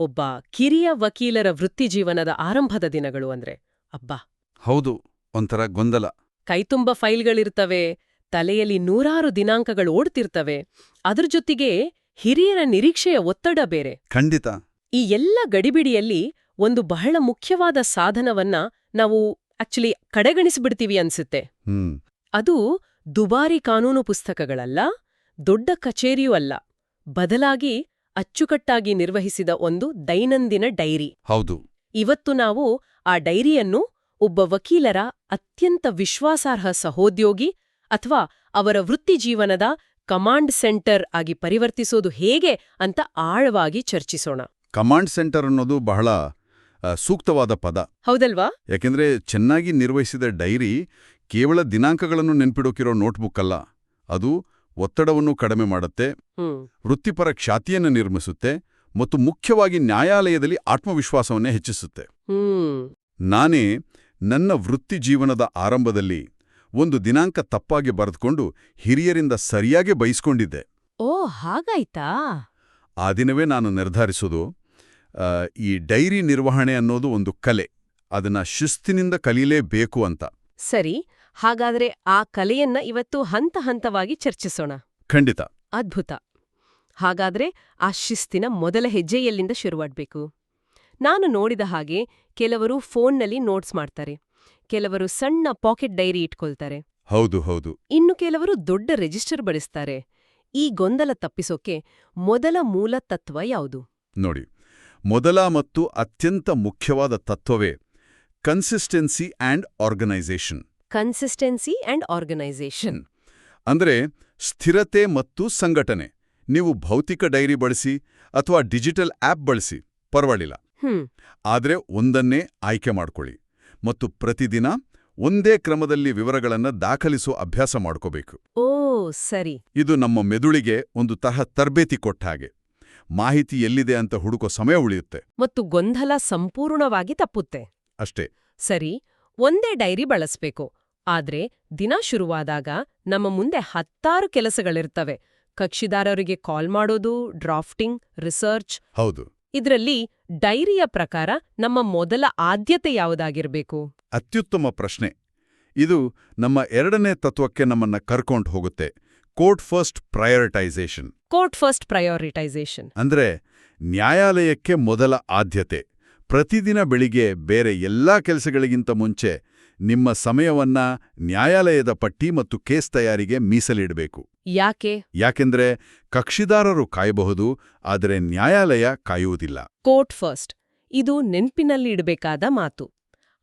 ಒಬ್ಬ ಕಿರಿಯ ವಕೀಲರ ವೃತ್ತಿಜೀವನದ ಆರಂಭದ ದಿನಗಳು ಅಂದ್ರೆ ಅಬ್ಬಾ. ಹೌದು ಒಂಥರ ಗೊಂದಲ. ಕೈತುಂಬ ಫೈಲ್ಗಳಿರ್ತವೆ ತಲೆಯಲ್ಲಿ ನೂರಾರು ದಿನಾಂಕಗಳು ಓಡ್ತಿರ್ತವೆ ಅದ್ರ ಜೊತೆಗೆ ಹಿರಿಯರ ನಿರೀಕ್ಷೆಯ ಒತ್ತಡ ಬೇರೆ. ಖಂಡಿತ. ಈ ಎಲ್ಲ ಗಡಿಬಿಡಿಯಲ್ಲಿ ಒಂದು ಬಹಳ ಮುಖ್ಯವಾದ ಸಾಧನವನ್ನ ನಾವು ಆಕ್ಚುಲಿ ಕಡೆಗಣಿಸ್ಬಿಡ್ತೀವಿ ಅನ್ಸುತ್ತೆ. ಅದು ದುಬಾರಿ ಕಾನೂನು ಪುಸ್ತಕಗಳಲ್ಲ ದೊಡ್ಡ ಕಚೇರಿಯೂ ಅಲ್ಲ ಬದಲಾಗಿ ಅಚ್ಚುಕಟ್ಟಾಗಿ ನಿರ್ವಹಿಸಿದ ಒಂದು ದೈನಂದಿನ ಡೈರಿ. ಹೌದು. ಇವತ್ತು ನಾವು ಆ ಡೈರಿಯನ್ನು ಒಬ್ಬ ವಕೀಲರ ಅತ್ಯಂತ ವಿಶ್ವಾಸಾರ್ಹ ಸಹೋದ್ಯೋಗಿ ಅಥವಾ ಅವರ ವೃತ್ತಿಜೀವನದ ಕಮಾಂಡ್ ಸೆಂಟರ್ ಆಗಿ ಪರಿವರ್ತಿಸೋದು ಹೇಗೆ ಅಂತ ಆಳವಾಗಿ ಚರ್ಚಿಸೋಣ. ಕಮಾಂಡ್ ಸೆಂಟರ್ ಅನ್ನೋದು ಬಹಳ ಸೂಕ್ತವಾದ ಪದ. ಹೌದಲ್ವಾ? ಯಾಕೆಂದ್ರೆ ಚೆನ್ನಾಗಿ ನಿರ್ವಹಿಸಿದ ಡೈರಿ ಕೇವಲ ದಿನಾಂಕಗಳನ್ನು ನೆನ್ಪಿಡೋಕಿರೋ ನೋಟ್ಬುಕ್ ಅಲ್ಲ. ಅದು ಒತ್ತಡವನ್ನು ಕಡಿಮೆ ಮಾಡುತ್ತೆ ವೃತ್ತಿಪರ ಖ್ಯಾತಿಯನ್ನು ನಿರ್ಮಿಸುತ್ತೆ ಮತ್ತು ಮುಖ್ಯವಾಗಿ ನ್ಯಾಯಾಲಯದಲ್ಲಿ ಆತ್ಮವಿಶ್ವಾಸವನ್ನೇ ಹೆಚ್ಚಿಸುತ್ತೆ. ನಾನೇ ನನ್ನ ವೃತ್ತಿ ಜೀವನದ ಆರಂಭದಲ್ಲಿ ಒಂದು ದಿನಾಂಕ ತಪ್ಪಾಗಿ ಬರೆದುಕೊಂಡು ಹಿರಿಯರಿಂದ ಸರಿಯಾಗಿ ಬಯಸ್ಕೊಂಡಿದ್ದೆ. ಓ ಹಾಗಾಯ್ತಾ? ಆ ದಿನವೇ ನಾನು ನಿರ್ಧರಿಸೋದು ಈ ಡೈರಿ ನಿರ್ವಹಣೆ ಅನ್ನೋದು ಒಂದು ಕಲೆ. ಅದನ್ನ ಶಿಸ್ತಿನಿಂದ ಕಲೀಲೇಬೇಕು ಅಂತ. ಸರಿ ಹಾಗಾದ್ರೆ ಆ ಕಲೆಯನ್ನ ಇವತ್ತು ಹಂತ ಹಂತವಾಗಿ ಚರ್ಚಿಸೋಣ. ಖಂಡಿತ. ಅದ್ಭುತ. ಹಾಗಾದ್ರೆ ಆ ಶಿಸ್ತಿನ ಮೊದಲ ಹೆಜ್ಜೆ ಎಲ್ಲಿಂದ ಶುರುವಾಡ್ಬೇಕು ನಾನು ನೋಡಿದ ಹಾಗೆ ಕೆಲವರು ಫೋನ್ನಲ್ಲಿ ನೋಟ್ಸ್ ಮಾಡ್ತಾರೆ. ಕೆಲವರು ಸಣ್ಣ ಪಾಕೆಟ್ ಡೈರಿ ಇಟ್ಕೊಳ್ತಾರೆ. ಹೌದು ಹೌದು. ಇನ್ನು ಕೆಲವರು ದೊಡ್ಡ ರಿಜಿಸ್ಟರ್ ಬಳಸ್ತಾರೆ. ಈ ಗೊಂದಲ ತಪ್ಪಿಸೋಕೆ ಮೊದಲ ಮೂಲ ತತ್ವ ಯಾವುದು? ನೋಡಿ ಮೊದಲ ಮತ್ತು ಅತ್ಯಂತ ಮುಖ್ಯವಾದ ತತ್ವವೇ consistency and organisation consistency and organisation ಅಂದ್ರೆ ಸ್ಥಿರತೆ ಮತ್ತು ಸಂಘಟನೆ. ನೀವು ಭೌತಿಕ ಡೈರಿ ಬಳಸಿ ಅಥವಾ ಡಿಜಿಟಲ್ ಆಪ್ ಬಳಸಿ ಪರವಾಗಿಲ್ಲ. ಆದರೆ ಒಂದನ್ನೇ ಆಯ್ಕೆ ಮಾಡಿಕೊಳ್ಳಿ ಮತ್ತು ಪ್ರತಿದಿನ ಒಂದೇ ಕ್ರಮದಲ್ಲಿ ವಿವರಗಳನ್ನು ದಾಖಲಿಸುವ ಅಭ್ಯಾಸ ಮಾಡ್ಕೋಬೇಕು. ಓ ಸರಿ. ಇದು ನಮ್ಮ ಮೆದುಳಿಗೆ ಒಂದು ತರಹ ತರಬೇತಿ ಕೊಟ್ಟ ಹಾಗೆ. ಮಾಹಿತಿ ಎಲ್ಲಿದೆ ಅಂತ ಹುಡುಕೋ ಸಮಯ ಉಳಿಯುತ್ತೆ. ಮತ್ತು ಗೊಂದಲ ಸಂಪೂರ್ಣವಾಗಿ ತಪ್ಪುತ್ತೆ. ಅಷ್ಟೇ. ಸರಿ ಒಂದೇ ಡೈರಿ ಬಳಸ್ಬೇಕು. ಆದ್ರೆ ದಿನ ಶುರುವಾದಾಗ ನಮ್ಮ ಮುಂದೆ ಹತ್ತಾರು ಕೆಲಸಗಳಿರ್ತವೆ. ಕಕ್ಷಿದಾರರಿಗೆ ಕಾಲ್ ಮಾಡೋದು ಡ್ರಾಫ್ಟಿಂಗ್ ರಿಸರ್ಚ್ ಹೌದು. ಇದರಲ್ಲಿ ಡೈರಿಯ ಪ್ರಕಾರ ನಮ್ಮ ಮೊದಲ ಆದ್ಯತೆ ಯಾವುದಾಗಿರಬೇಕು? ಅತ್ಯುತ್ತಮ ಪ್ರಶ್ನೆ. ಇದು ನಮ್ಮ ಎರಡನೇ ತತ್ವಕ್ಕೆ ನಮ್ಮನ್ನ ಕರ್ಕೊಂಡು ಹೋಗುತ್ತೆ. Court first prioritisation. Court first prioritisation. ಅಂದ್ರೆ ನ್ಯಾಯಾಲಯಕ್ಕೆ ಮೊದಲ ಆದ್ಯತೆ. ಪ್ರತಿದಿನ ಬೆಳಿಗ್ಗೆ ಬೇರೆ ಎಲ್ಲಾ ಕೆಲಸಗಳಿಗಿಂತ ಮುಂಚೆ ನಿಮ್ಮ ಸಮಯವನ್ನ ನ್ಯಾಯಾಲಯದ ಪಟ್ಟಿ ಮತ್ತು ಕೇಸ್ ತಯಾರಿಗೆ ಮೀಸಲಿಡಬೇಕು. ಯಾಕೆ? ಯಾಕೆಂದ್ರೆ ಕಕ್ಷಿದಾರರು ಕಾಯಬಹುದು ಆದರೆ ನ್ಯಾಯಾಲಯ ಕಾಯುವುದಿಲ್ಲ. Court first. ಇದು ನೆನ್ಪಿನಲ್ಲಿ ಇಡಬೇಕಾದ ಮಾತು.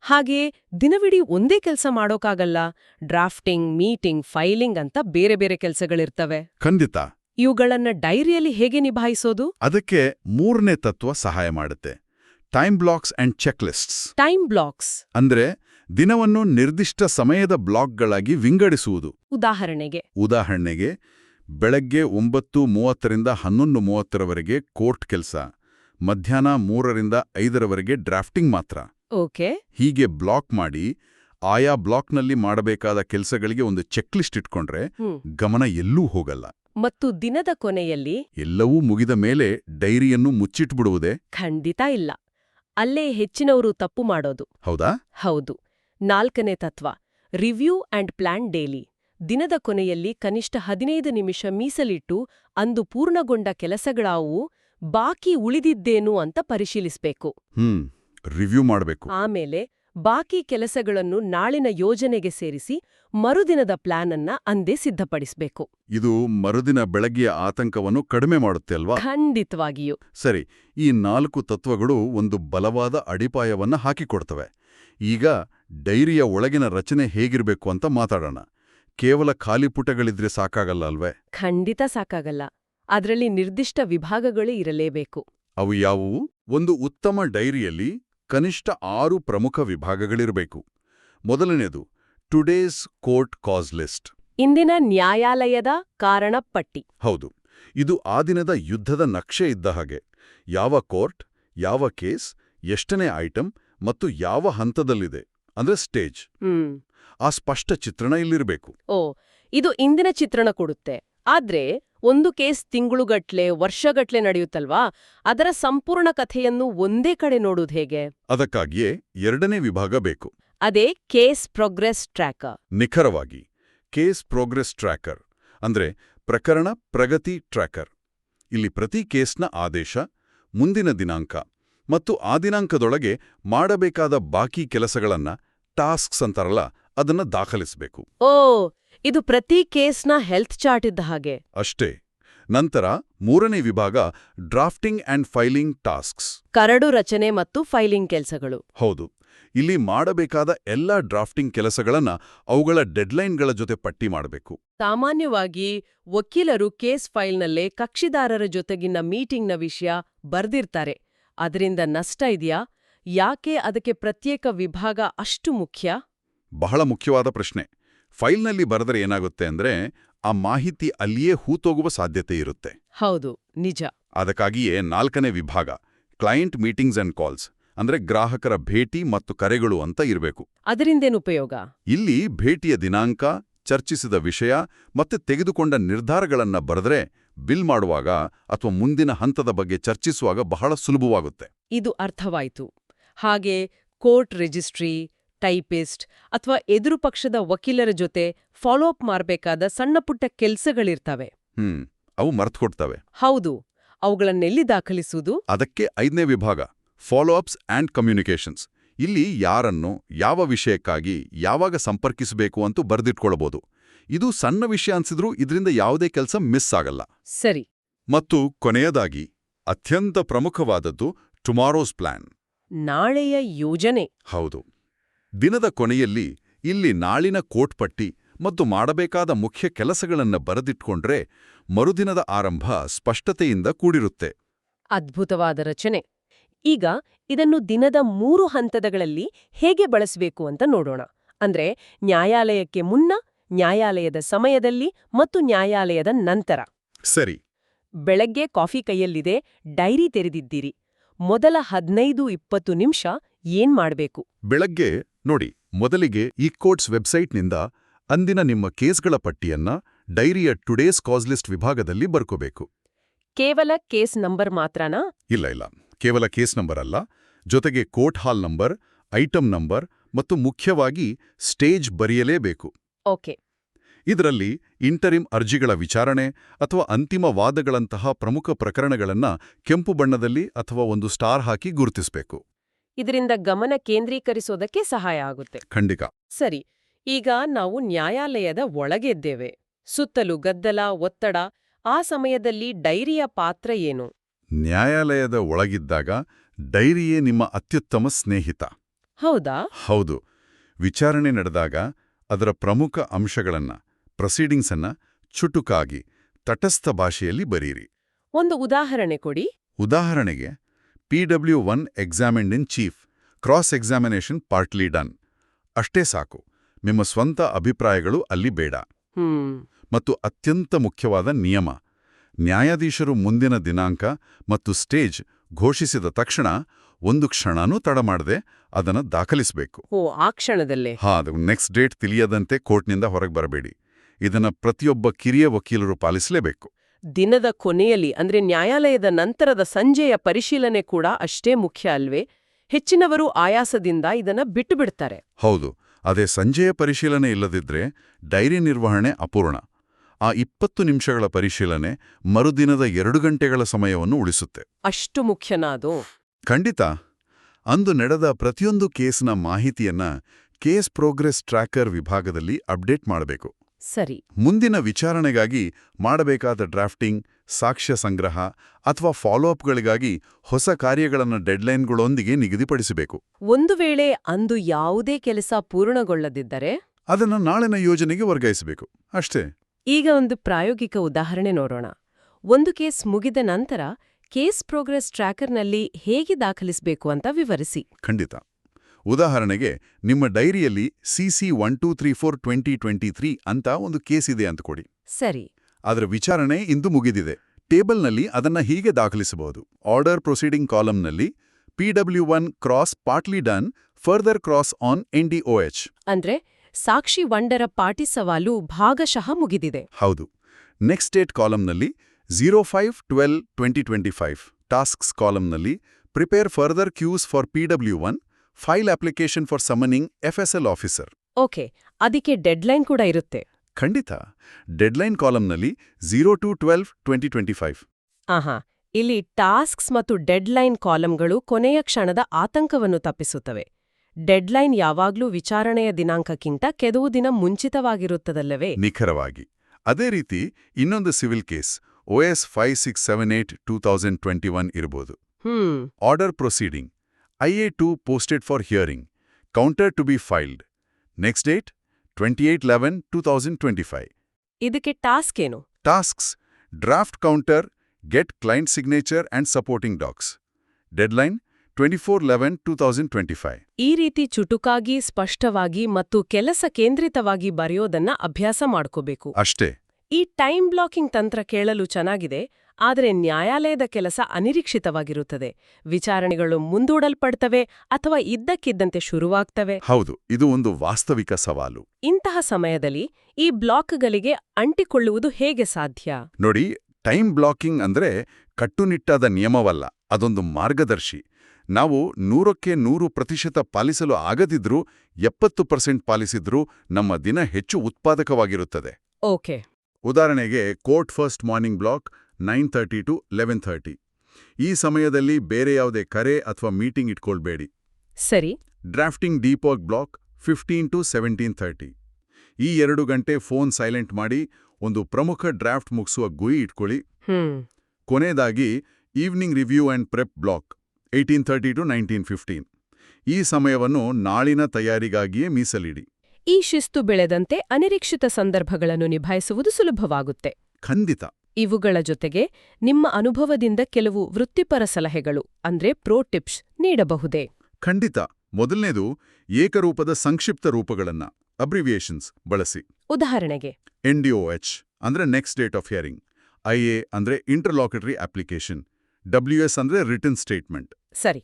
ಹಾಗೆ ದಿನವಿಡೀ ಒಂದೇ ಕೆಲಸ ಮಾಡೋಕ್ಕಾಗಲ್ಲ ಡ್ರಾಫ್ಟಿಂಗ್ ಮೀಟಿಂಗ್ ಫೈಲಿಂಗ್ ಅಂತ ಬೇರೆ ಬೇರೆ ಕೆಲಸಗಳಿರ್ತವೆ. ಖಂಡಿತ. ಇವುಗಳನ್ನ ಡೈರಿಯಲ್ಲಿ ಹೇಗೆ ನಿಭಾಯಿಸೋದು? ಅದಕ್ಕೆ ಮೂರನೇ ತತ್ವ ಸಹಾಯ ಮಾಡುತ್ತೆ. Time blocks and checklists. Time blocks. ಅಂದ್ರೆ ದಿನವನ್ನು ನಿರ್ದಿಷ್ಟ ಸಮಯದ ಬ್ಲಾಕ್ಗಳಾಗಿ ವಿಂಗಡಿಸುವುದು. ಉದಾಹರಣೆಗೆ ಉದಾಹರಣೆಗೆ ಬೆಳಗ್ಗೆ ಒಂಬತ್ತು ಮೂವತ್ತರಿಂದ ಹನ್ನೊಂದು ಮೂವತ್ತರವರೆಗೆ ಕೋರ್ಟ್ ಕೆಲಸ ಮಧ್ಯಾಹ್ನ ಮೂರರಿಂದ ಐದರವರೆಗೆ ಡ್ರಾಫ್ಟಿಂಗ್ ಮಾತ್ರ. ಓಕೆ. ಹೀಗೆ ಬ್ಲಾಕ್ ಮಾಡಿ ಆಯಾ ಬ್ಲಾಕ್ನಲ್ಲಿ ಮಾಡಬೇಕಾದ ಕೆಲಸಗಳಿಗೆ ಒಂದು ಚೆಕ್ಲಿಸ್ಟ್ ಇಟ್ಕೊಂಡ್ರೆ ಗಮನ ಎಲ್ಲೂ ಹೋಗಲ್ಲ. ಮತ್ತು ದಿನದ ಕೊನೆಯಲ್ಲಿ ಎಲ್ಲವೂ ಮುಗಿದ ಮೇಲೆ ಡೈರಿಯನ್ನು ಮುಚ್ಚಿಟ್ಬಿಡುವುದೇ? ಖಂಡಿತ ಇಲ್ಲ. ಅಲ್ಲೇ ಹೆಚ್ಚಿನವರು ತಪ್ಪು ಮಾಡೋದು. ಹೌದಾ? ಹೌದು. ನಾಲ್ಕನೇ ತತ್ವ ರಿವ್ಯೂ ಅಂಡ್ ಪ್ಲಾನ್ ಡೇಲಿ. ದಿನದ ಕೊನೆಯಲ್ಲಿ ಕನಿಷ್ಠ ಹದಿನೈದು ನಿಮಿಷ ಮೀಸಲಿಟ್ಟು ಅಂದು ಪೂರ್ಣಗೊಂಡ ಕೆಲಸಗಳಾವು ಬಾಕಿ ಉಳಿದಿದ್ದೇನು ಅಂತ ಪರಿಶೀಲಿಸ್ಬೇಕು. ಹ್ಮ್ ರಿವ್ಯೂ ಮಾಡಬೇಕು. ಆಮೇಲೆ ಬಾಕಿ ಕೆಲಸಗಳನ್ನು ನಾಳಿನ ಯೋಜನೆಗೆ ಸೇರಿಸಿ ಮರುದಿನದ ಪ್ಲಾನ್ ಅನ್ನ ಅಂದೇ ಸಿದ್ಧಪಡಿಸಬೇಕು. ಇದು ಮರುದಿನ ಬೆಳಗ್ಗೆಯ ಆತಂಕವನ್ನು ಕಡಿಮೆ ಮಾಡುತ್ತೆ ಅಲ್ವಾ? ಖಂಡಿತವಾಗಿಯೂ. ಸರಿ ಈ ನಾಲ್ಕು ತತ್ವಗಳು ಒಂದು ಬಲವಾದ ಅಡಿಪಾಯವನ್ನ ಹಾಕಿಕೊಡ್ತವೆ. ಈಗ ಡೈರಿಯ ಒಳಗಿನ ರಚನೆ ಹೇಗಿರ್ಬೇಕು ಅಂತ ಮಾತಾಡೋಣ. ಕೇವಲ ಖಾಲಿ ಪುಟಗಳಿದ್ರೆ ಸಾಕಾಗಲ್ಲ ಅಲ್ವೇ? ಖಂಡಿತ ಸಾಕಾಗಲ್ಲ. ಅದರಲ್ಲಿ ನಿರ್ದಿಷ್ಟ ವಿಭಾಗಗಳೇ ಇರಲೇಬೇಕು. ಅವು ಯಾವುವು? ಒಂದು ಉತ್ತಮ ಡೈರಿಯಲ್ಲಿ ಕನಿಷ್ಠ ಆರು ಪ್ರಮುಖ ವಿಭಾಗಗಳಿರಬೇಕು. ಮೊದಲನೇದು ಟುಡೇಸ್ ಕೋರ್ಟ್ ಕಾಸ್ ಲಿಸ್ಟ್. ಇಂದಿನ ನ್ಯಾಯಾಲಯದ ಕಾರಣ ಪಟ್ಟಿ ಹೌದು. ಇದು ಆ ದಿನದ ಯುದ್ಧದ ನಕ್ಷೆ ಇದ್ದ ಹಾಗೆ. ಯಾವ ಕೋರ್ಟ್ ಯಾವ ಕೇಸ್ ಎಷ್ಟನೇ ಐಟಂ ಮತ್ತು ಯಾವ ಹಂತದಲ್ಲಿದೆ? ಅಂದ್ರೆ ಸ್ಟೇಜ್. ಆ ಸ್ಪಷ್ಟ ಚಿತ್ರಣ ಇಲ್ಲಿರಬೇಕು. ಓ ಇದು ಇಂದಿನ ಚಿತ್ರಣ ಕೊಡುತ್ತೆ. ಆದ್ರೆ ಒಂದು ಕೇಸ್ ತಿಂಗಳುಗಟ್ಲೆ ವರ್ಷಗಟ್ಲೆ ನಡೆಯುತ್ತಲ್ವಾ? ಅದರ ಸಂಪೂರ್ಣ ಕಥೆಯನ್ನು ಒಂದೇ ಕಡೆ ನೋಡುವುದು ಹೇಗೆ? ಅದಕ್ಕಾಗಿಯೇ ಎರಡನೇ ವಿಭಾಗ ಬೇಕು. ಅದೇ ಕೇಸ್ ಪ್ರೋಗ್ರೆಸ್ ಟ್ರ್ಯಾಕರ್. ನಿಖರವಾಗಿ ಕೇಸ್ ಪ್ರೋಗ್ರೆಸ್ ಟ್ರ್ಯಾಕರ್ ಅಂದ್ರೆ ಪ್ರಕರಣ ಪ್ರಗತಿ ಟ್ರ್ಯಾಕರ್. ಇಲ್ಲಿ ಪ್ರತಿ ಕೇಸ್ನ ಆದೇಶ ಮುಂದಿನ ದಿನಾಂಕ ಮತ್ತು ಆ ದಿನಾಂಕದೊಳಗೆ ಮಾಡಬೇಕಾದ ಬಾಕಿ ಕೆಲಸಗಳನ್ನ ಟಾಸ್ಕ್ಸ್ ಅಂತಾರಲ್ಲ ಅದನ್ನ ದಾಖಲಿಸಬೇಕು. ಓ ಇದು ಪ್ರತಿ ಕೇಸ್ನ ಹೆಲ್ತ್ ಚಾರ್ಟ್ ಇದ್ದ ಹಾಗೆ. ಅಷ್ಟೇ. ನಂತರ ಮೂರನೇ ವಿಭಾಗ ಡ್ರಾಫ್ಟಿಂಗ್ ಅಂಡ್ ಫೈಲಿಂಗ್ ಟಾಸ್ಕ್ಸ್. ಕರಡು ರಚನೆ ಮತ್ತು ಫೈಲಿಂಗ್ ಕೆಲಸಗಳು. ಹೌದು. ಇಲ್ಲಿ ಮಾಡಬೇಕಾದ ಎಲ್ಲ ಡ್ರಾಫ್ಟಿಂಗ್ ಕೆಲಸಗಳನ್ನ ಅವುಗಳ ಡೆಡ್ಲೈನ್ಗಳ ಜೊತೆ ಪಟ್ಟಿ ಮಾಡಬೇಕು. ಸಾಮಾನ್ಯವಾಗಿ ವಕೀಲರು ಕೇಸ್ ಫೈಲ್ನಲ್ಲೇ ಕಕ್ಷಿದಾರರ ಜೊತೆಗಿನ ಮೀಟಿಂಗ್ನ ವಿಷಯ ಬರ್ದಿರ್ತಾರೆ. ಅದರಿಂದ ನಷ್ಟ ಇದೆಯಾ? ಯಾಕೆ ಅದಕ್ಕೆ ಪ್ರತ್ಯೇಕ ವಿಭಾಗ ಅಷ್ಟು ಮುಖ್ಯ? ಬಹಳ ಮುಖ್ಯವಾದ ಪ್ರಶ್ನೆ. ಫೈಲ್ನಲ್ಲಿ ಬರೆದರೆ ಏನಾಗುತ್ತೆ ಅಂದ್ರೆ ಆ ಮಾಹಿತಿ ಅಲ್ಲಿಯೇ ಹೂತೋಗುವ ಸಾಧ್ಯತೆ ಇರುತ್ತೆ. ಹೌದು ನಿಜ. ಅದಕ್ಕಾಗಿಯೇ ನಾಲ್ಕನೇ ವಿಭಾಗ ಕ್ಲೈಂಟ್ ಮೀಟಿಂಗ್ಸ್ ಅಂಡ್ ಕಾಲ್ಸ್ ಅಂದ್ರೆ ಗ್ರಾಹಕರ ಭೇಟಿ ಮತ್ತು ಕರೆಗಳು ಅಂತ ಇರಬೇಕು. ಅದರಿಂದೇನು ಉಪಯೋಗ? ಇಲ್ಲಿ ಭೇಟಿಯ ದಿನಾಂಕ ಚರ್ಚಿಸಿದ ವಿಷಯ ಮತ್ತೆ ತೆಗೆದುಕೊಂಡ ನಿರ್ಧಾರಗಳನ್ನ ಬರೆದ್ರೆ ಬಿಲ್ ಮಾಡುವಾಗ ಅಥವಾ ಮುಂದಿನ ಹಂತದ ಬಗ್ಗೆ ಚರ್ಚಿಸುವಾಗ ಬಹಳ ಸುಲಭವಾಗುತ್ತೆ. ಇದು ಅರ್ಥವಾಯ್ತು. ಹಾಗೆ ಕೋರ್ಟ್ ರಿಜಿಸ್ಟ್ರಿ ಟೈಪಿಸ್ಟ್ ಅಥವಾ ಎದುರು ಪಕ್ಷದ ವಕೀಲರ ಜೊತೆ ಫಾಲೋ ಅಪ್ ಮಾಡಬೇಕಾದ ಸಣ್ಣಪುಟ್ಟ ಕೆಲ್ಸಗಳಿರ್ತವೆ. ಹ್ಮ್ ಅವು ಮರ್ತ್ಕೊಡ್ತವೆ. ಹೌದು ಅವುಗಳನ್ನೆಲ್ಲಿ ದಾಖಲಿಸುವುದು? ಅದಕ್ಕೆ ಐದನೇ ವಿಭಾಗ ಫಾಲೋ ಅಪ್ಸ್ ಆ್ಯಂಡ್ ಕಮ್ಯುನಿಕೇಷನ್ಸ್ ಇಲ್ಲಿ ಯಾರನ್ನು ಯಾವ ವಿಷಯಕ್ಕಾಗಿ ಯಾವಾಗ ಸಂಪರ್ಕಿಸಬೇಕು ಅಂತೂ ಬರೆದಿಟ್ಕೊಳ್ಬೋದು. ಇದು ಸಣ್ಣ ವಿಷಯ ಅನ್ಸಿದ್ರೂ ಇದರಿಂದ ಯಾವುದೇ ಕೆಲಸ ಮಿಸ್ ಆಗಲ್ಲ. ಸರಿ. ಮತ್ತು ಕೊನೆಯದಾಗಿ ಅತ್ಯಂತ ಪ್ರಮುಖವಾದದ್ದು ಟುಮಾರೋಸ್ ಪ್ಲಾನ್ ನಾಳೆಯ ಯೋಜನೆ. ಹೌದು. ದಿನದ ಕೊನೆಯಲ್ಲಿ ಇಲ್ಲಿ ನಾಳಿನ ಕೋಟ್ಪಟ್ಟಿ ಮತ್ತು ಮಾಡಬೇಕಾದ ಮುಖ್ಯ ಕೆಲಸಗಳನ್ನು ಬರೆದಿಟ್ಕೊಂಡ್ರೆ ಮರುದಿನದ ಆರಂಭ ಸ್ಪಷ್ಟತೆಯಿಂದ ಕೂಡಿರುತ್ತೆ. ಅದ್ಭುತವಾದ ರಚನೆ. ಈಗ ಇದನ್ನು ದಿನದ ಮೂರು ಹಂತದಗಳಲ್ಲಿ ಹೇಗೆ ಬಳಸಬೇಕು ಅಂತ ನೋಡೋಣ. ಅಂದ್ರೆ ನ್ಯಾಯಾಲಯಕ್ಕೆ ಮುನ್ನ ನ್ಯಾಯಾಲಯದ ಸಮಯದಲ್ಲಿ ಮತ್ತು ನ್ಯಾಯಾಲಯದ ನಂತರ. ಸರಿ. ಬೆಳಗ್ಗೆ ಕಾಫಿ ಕೈಯಲ್ಲಿದೆ ಡೈರಿ ತೆರೆದಿದ್ದೀರಿ. ಮೊದಲ ಹದ್ನೈದು ಇಪ್ಪತ್ತು ನಿಮಿಷ ಏನ್ ಮಾಡಬೇಕು? ಬೆಳಗ್ಗೆ ನೋಡಿ ಮೊದಲಿಗೆ ಈ ಕೋರ್ಟ್ಸ್ ವೆಬ್ಸೈಟ್ನಿಂದ ಅಂದಿನ ನಿಮ್ಮ ಕೇಸ್ಗಳ ಪಟ್ಟಿಯನ್ನ ಡೈರಿಯ ಟುಡೇಸ್ ಕಾಸ್ ಲಿಸ್ಟ್ ವಿಭಾಗದಲ್ಲಿ ಬರ್ಕೋಬೇಕು. ಕೇವಲ ಕೇಸ್ ನಂಬರ್ ಮಾತ್ರನಾ? ಇಲ್ಲ ಇಲ್ಲ. ಕೇವಲ ಕೇಸ್ ನಂಬರ್ ಅಲ್ಲ. ಜೊತೆಗೆ court hall number item number ಮತ್ತು ಮುಖ್ಯವಾಗಿ ಸ್ಟೇಜ್ ಬರೆಯಲೇಬೇಕು. ಓಕೆ. ಇದರಲ್ಲಿ ಇಂಟರಿಮ್ ಅರ್ಜಿಗಳ ವಿಚಾರಣೆ ಅಥವಾ ಅಂತಿಮ ವಾದಗಳಂತಹ ಪ್ರಮುಖ ಪ್ರಕರಣಗಳನ್ನು ಕೆಂಪು ಬಣ್ಣದಲ್ಲಿ ಅಥವಾ ಒಂದು ಸ್ಟಾರ್ ಹಾಕಿ ಗುರುತಿಸಬೇಕು. ಇದರಿಂದ ಗಮನ ಕೇಂದ್ರೀಕರಿಸೋದಕ್ಕೆ ಸಹಾಯ ಆಗುತ್ತೆ. ಖಂಡಿತ. ಸರಿ ಈಗ ನಾವು ನ್ಯಾಯಾಲಯದ ಒಳಗೆದ್ದೇವೆ. ಸುತ್ತಲೂ ಗದ್ದಲ ಒತ್ತಡ ಆ ಸಮಯದಲ್ಲಿ ಡೈರಿಯ ಪಾತ್ರ ಏನು? ನ್ಯಾಯಾಲಯದ ಒಳಗಿದ್ದಾಗ ಡೈರಿಯೇ ನಿಮ್ಮ ಅತ್ಯುತ್ತಮ ಸ್ನೇಹಿತ. ಹೌದಾ? ಹೌದು. ವಿಚಾರಣೆ ನಡೆದಾಗ ಅದರ ಪ್ರಮುಖ ಅಂಶಗಳನ್ನ. ಪ್ರೊಸೀಡಿಂಗ್ಸನ್ನ ಚುಟುಕಾಗಿ ತಟಸ್ಥ ಭಾಷೆಯಲ್ಲಿ ಬರೀರಿ. ಒಂದು ಉದಾಹರಣೆ ಕೊಡಿ. ಉದಾಹರಣೆಗೆ P W one examined in chief cross examination partly done. ಅಷ್ಟೇ ಸಾಕು ನಿಮ್ಮ ಸ್ವಂತ ಅಭಿಪ್ರಾಯಗಳು ಅಲ್ಲಿ ಬೇಡ. ಮತ್ತು ಅತ್ಯಂತ ಮುಖ್ಯವಾದ ನಿಯಮ ನ್ಯಾಯಾಧೀಶರು ಮುಂದಿನ ದಿನಾಂಕ ಮತ್ತು ಸ್ಟೇಜ್ ಘೋಷಿಸಿದ ತಕ್ಷಣ ಒಂದು ಕ್ಷಣನೂ ತಡ ಮಾಡದೆ ಅದನ್ನು ದಾಖಲಿಸಬೇಕು. ಆ ಕ್ಷಣದಲ್ಲೇ. ಹಾ ಅದು ನೆಕ್ಸ್ಟ್ ಡೇಟ್ ತಿಳಿಯದಂತೆ ಕೋರ್ಟ್ನಿಂದ ಹೊರಗೆ ಬರಬೇಡಿ. ಇದನ್ನ ಪ್ರತಿಯೊಬ್ಬ ಕಿರಿಯ ವಕೀಲರು ಪಾಲಿಸಲೇಬೇಕು. ದಿನದ ಕೊನೆಯಲ್ಲಿ ಅಂದ್ರೆ ನ್ಯಾಯಾಲಯದ ನಂತರದ ಸಂಜೆಯ ಪರಿಶೀಲನೆ ಕೂಡ ಅಷ್ಟೇ ಮುಖ್ಯ ಅಲ್ವೇ? ಹೆಚ್ಚಿನವರು ಆಯಾಸದಿಂದ ಇದನ್ನ ಬಿಟ್ಟು ಬಿಡ್ತಾರೆ ಹೌದು. ಅದೇ ಸಂಜೆಯ ಪರಿಶೀಲನೆ ಇಲ್ಲದಿದ್ರೆ ಡೈರಿ ನಿರ್ವಹಣೆ ಅಪೂರ್ಣ. ಆ ಇಪ್ಪತ್ತು ನಿಮಿಷಗಳ ಪರಿಶೀಲನೆ ಮರುದಿನದ ಎರಡು ಗಂಟೆಗಳ ಸಮಯವನ್ನು ಉಳಿಸುತ್ತೆ. ಅಷ್ಟು ಮುಖ್ಯನಾ ಅದು? ಖಂಡಿತ. ಅಂದು ನಡೆದ ಪ್ರತಿಯೊಂದು ಕೇಸ್ನ ಮಾಹಿತಿಯನ್ನ ಕೇಸ್ ಪ್ರೋಗ್ರೆಸ್ ಟ್ರ್ಯಾಕರ್ ವಿಭಾಗದಲ್ಲಿ ಅಪ್ಡೇಟ್ ಮಾಡಬೇಕು. ಸರಿ. ಮುಂದಿನ ವಿಚಾರಣೆಗಾಗಿ ಮಾಡಬೇಕಾದ ಡ್ರಾಫ್ಟಿಂಗ್ ಸಾಕ್ಷ್ಯ ಸಂಗ್ರಹ ಅಥವಾ ಫಾಲೋ ಅಪ್ಗಳಿಗಾಗಿ ಹೊಸ ಕಾರ್ಯಗಳನ್ನು ಡೆಡ್ಲೈನ್ಗಳೊಂದಿಗೆ ನಿಗದಿಪಡಿಸಬೇಕು. ಒಂದು ವೇಳೆ ಅಂದು ಯಾವುದೇ ಕೆಲಸ ಪೂರ್ಣಗೊಳ್ಳದಿದ್ದರೆ? ಅದನ್ನು ನಾಳಿನ ಯೋಜನೆಗೆ ವರ್ಗಾಯಿಸಬೇಕು. ಅಷ್ಟೇ. ಈಗ ಒಂದು ಪ್ರಾಯೋಗಿಕ ಉದಾಹರಣೆ ನೋಡೋಣ. ಒಂದು ಕೇಸ್ ಮುಗಿದ ನಂತರ ಕೇಸ್ ಪ್ರೋಗ್ರೆಸ್ ಟ್ರ್ಯಾಕರ್ನಲ್ಲಿ ಹೇಗೆ ದಾಖಲಿಸಬೇಕು ಅಂತ ವಿವರಿಸಿ. ಖಂಡಿತ. ಉದಾಹರಣೆಗೆ ನಿಮ್ಮ ಡೈರಿಯಲ್ಲಿ CC one two three four twenty twenty three ಅಂತ ಒಂದು ಕೇಸ್ ಇದೆ ಅಂತ ಕೊಡಿ. ಸರಿ. ಅದರ ವಿಚಾರಣೆ ಇಂದು ಮುಗಿದಿದೆ. ಟೇಬಲ್ನಲ್ಲಿ ಅದನ್ನ ಹೀಗೆ ದಾಖಲಿಸಬಹುದು. Order proceeding ಕಾಲಂನಲ್ಲಿ P W one cross partly done further cross on N D H. ಅಂದ್ರೆ ಸಾಕ್ಷಿ ಒಂಡರ ಪಾಟಿ ಸವಾಲು ಭಾಗಶಃ ಮುಗಿದಿದೆ. ಹೌದು. Next date ಕಾಲಂನಲ್ಲಿ zero five twelve twenty twenty five. Tasks ಕಾಲಂನಲ್ಲಿ prepare further Qs for P W one file application for summoning FSL officer. Okay ಅದಕ್ಕೆ deadline ಕೂಡ ಇರುತ್ತೆ. ಖಂಡಿತ. Deadline ಕಾಲಂನಲ್ಲಿ zero two twelve twenty twenty five. ಆಹಾ ಇಲ್ಲಿ tasks ಮತ್ತು deadline ಕಾಲಂಗಳು ಕೊನೆಯ ಕ್ಷಣದ ಆತಂಕವನ್ನು ತಪ್ಪಿಸುತ್ತವೆ. ಡೆಡ್ಲೈನ್ ಯಾವಾಗ್ಲೂ ವಿಚಾರಣೆಯ ದಿನಾಂಕಕ್ಕಿಂತ ಕೆಲವು ದಿನ ಮುಂಚಿತವಾಗಿರುತ್ತದಲ್ಲವೇ? ನಿಖರವಾಗಿ. ಅದೇ ರೀತಿ ಇನ್ನೊಂದು civil case OS five six seven eight two thousand twenty one ಇರಬಹುದು order proceeding. IA posted for hearing. Counter to be filed. Next date, date twenty eight eleven two thousand twenty five ಇದಕ್ಕೆ task ಏನು? Tasks draft counter get client signature and supporting docs deadline twenty four eleven two thousand twenty five ಈ ರೀತಿ ಚುಟುಕಾಗಿ ಸ್ಪಷ್ಟವಾಗಿ ಮತ್ತು ಕೆಲಸ ಕೇಂದ್ರಿತವಾಗಿ ಬರೆಯೋದನ್ನ ಅಭ್ಯಾಸ ಮಾಡ್ಕೋಬೇಕು. ಅಷ್ಟೇ. ಈ ಟೈಮ್ ಬ್ಲಾಕಿಂಗ್ ತಂತ್ರ ಕೇಳಲು ಚೆನ್ನಾಗಿದೆ. ಆದರೆ ನ್ಯಾಯಾಲಯದ ಕೆಲಸ ಅನಿರೀಕ್ಷಿತವಾಗಿರುತ್ತದೆ. ವಿಚಾರಣೆಗಳು ಮುಂದೂಡಲ್ಪಡ್ತವೆ ಅಥವಾ ಇದ್ದಕ್ಕಿದ್ದಂತೆ ಶುರುವಾಗ್ತವೆ. ಹೌದು ಇದು ಒಂದು ವಾಸ್ತವಿಕ ಸವಾಲು. ಇಂತಹ ಸಮಯದಲ್ಲಿ ಈ ಬ್ಲಾಕ್ಗಳಿಗೆ ಅಂಟಿಕೊಳ್ಳುವುದು ಹೇಗೆ ಸಾಧ್ಯ? ನೋಡಿ ಟೈಮ್ ಬ್ಲಾಕಿಂಗ್ ಅಂದ್ರೆ ಕಟ್ಟುನಿಟ್ಟಾದ ನಿಯಮವಲ್ಲ ಅದೊಂದು ಮಾರ್ಗದರ್ಶಿ. ನಾವು ನೂರಕ್ಕೆ ನೂರು ಪ್ರತಿಶತ ಪಾಲಿಸಲು ಆಗದಿದ್ರೂ ಎಪ್ಪತ್ತು ಪರ್ಸೆಂಟ್ ಪಾಲಿಸಿದ್ರೂ ನಮ್ಮ ದಿನ ಹೆಚ್ಚು ಉತ್ಪಾದಕವಾಗಿರುತ್ತದೆ. ಓಕೆ. ಉದಾಹರಣೆಗೆ court first morning block nine thirty to eleven thirty ಈ ಸಮಯದಲ್ಲಿ ಬೇರೆ ಯಾವುದೇ ಕರೆ ಅಥವಾ ಮೀಟಿಂಗ್ ಇಟ್ಕೊಳ್ಬೇಡಿ. ಸರಿ. Drafting deep work block fifteen to seventeen thirty ಈ ಎರಡು ಗಂಟೆ ಫೋನ್ ಸೈಲೆಂಟ್ ಮಾಡಿ ಒಂದು ಪ್ರಮುಖ ಡ್ರಾಫ್ಟ್ ಮುಗಿಸುವ ಗುಯಿ ಇಟ್ಕೊಳ್ಳಿ. ಕೊನೆಯದಾಗಿ evening review and prep block eighteen thirty to nineteen fifteen. ಈ ಸಮಯವನ್ನು ನಾಳಿನ ತಯಾರಿಗಾಗಿಯೇ ಮೀಸಲಿಡಿ. ಈ ಶಿಸ್ತು ಬೆಳೆದಂತೆ ಅನಿರೀಕ್ಷಿತ ಸಂದರ್ಭಗಳನ್ನು ನಿಭಾಯಿಸುವುದು ಸುಲಭವಾಗುತ್ತೆ. ಖಂಡಿತ. ಇವುಗಳ ಜೊತೆಗೆ ನಿಮ್ಮ ಅನುಭವದಿಂದ ಕೆಲವು ವೃತ್ತಿಪರ ಸಲಹೆಗಳು ಅಂದ್ರೆ ಪ್ರೋ ಟಿಪ್ಸ್ ನೀಡಬಹುದೇ? ಖಂಡಿತ. ಮೊದಲನೇದು ಏಕರೂಪದ ಸಂಕ್ಷಿಪ್ತ ರೂಪಗಳನ್ನ ಅಬ್ರಿವಿಯೇಷನ್ಸ್ ಬಳಸಿ. ಉದಾಹರಣೆಗೆ ಎನ್ಡಿಒಎಚ್ ಅಂದ್ರೆ next date of hearing IA ಅಂದ್ರೆ ಇಂಟರ್ಲಾಕಟರಿ ಅಪ್ಲಿಕೇಶನ್ ಡಬ್ಲ್ಯೂ ಎಸ್ ಅಂದ್ರೆ ರಿಟರ್ನ್ ಸ್ಟೇಟ್ಮೆಂಟ್ ಸರಿ.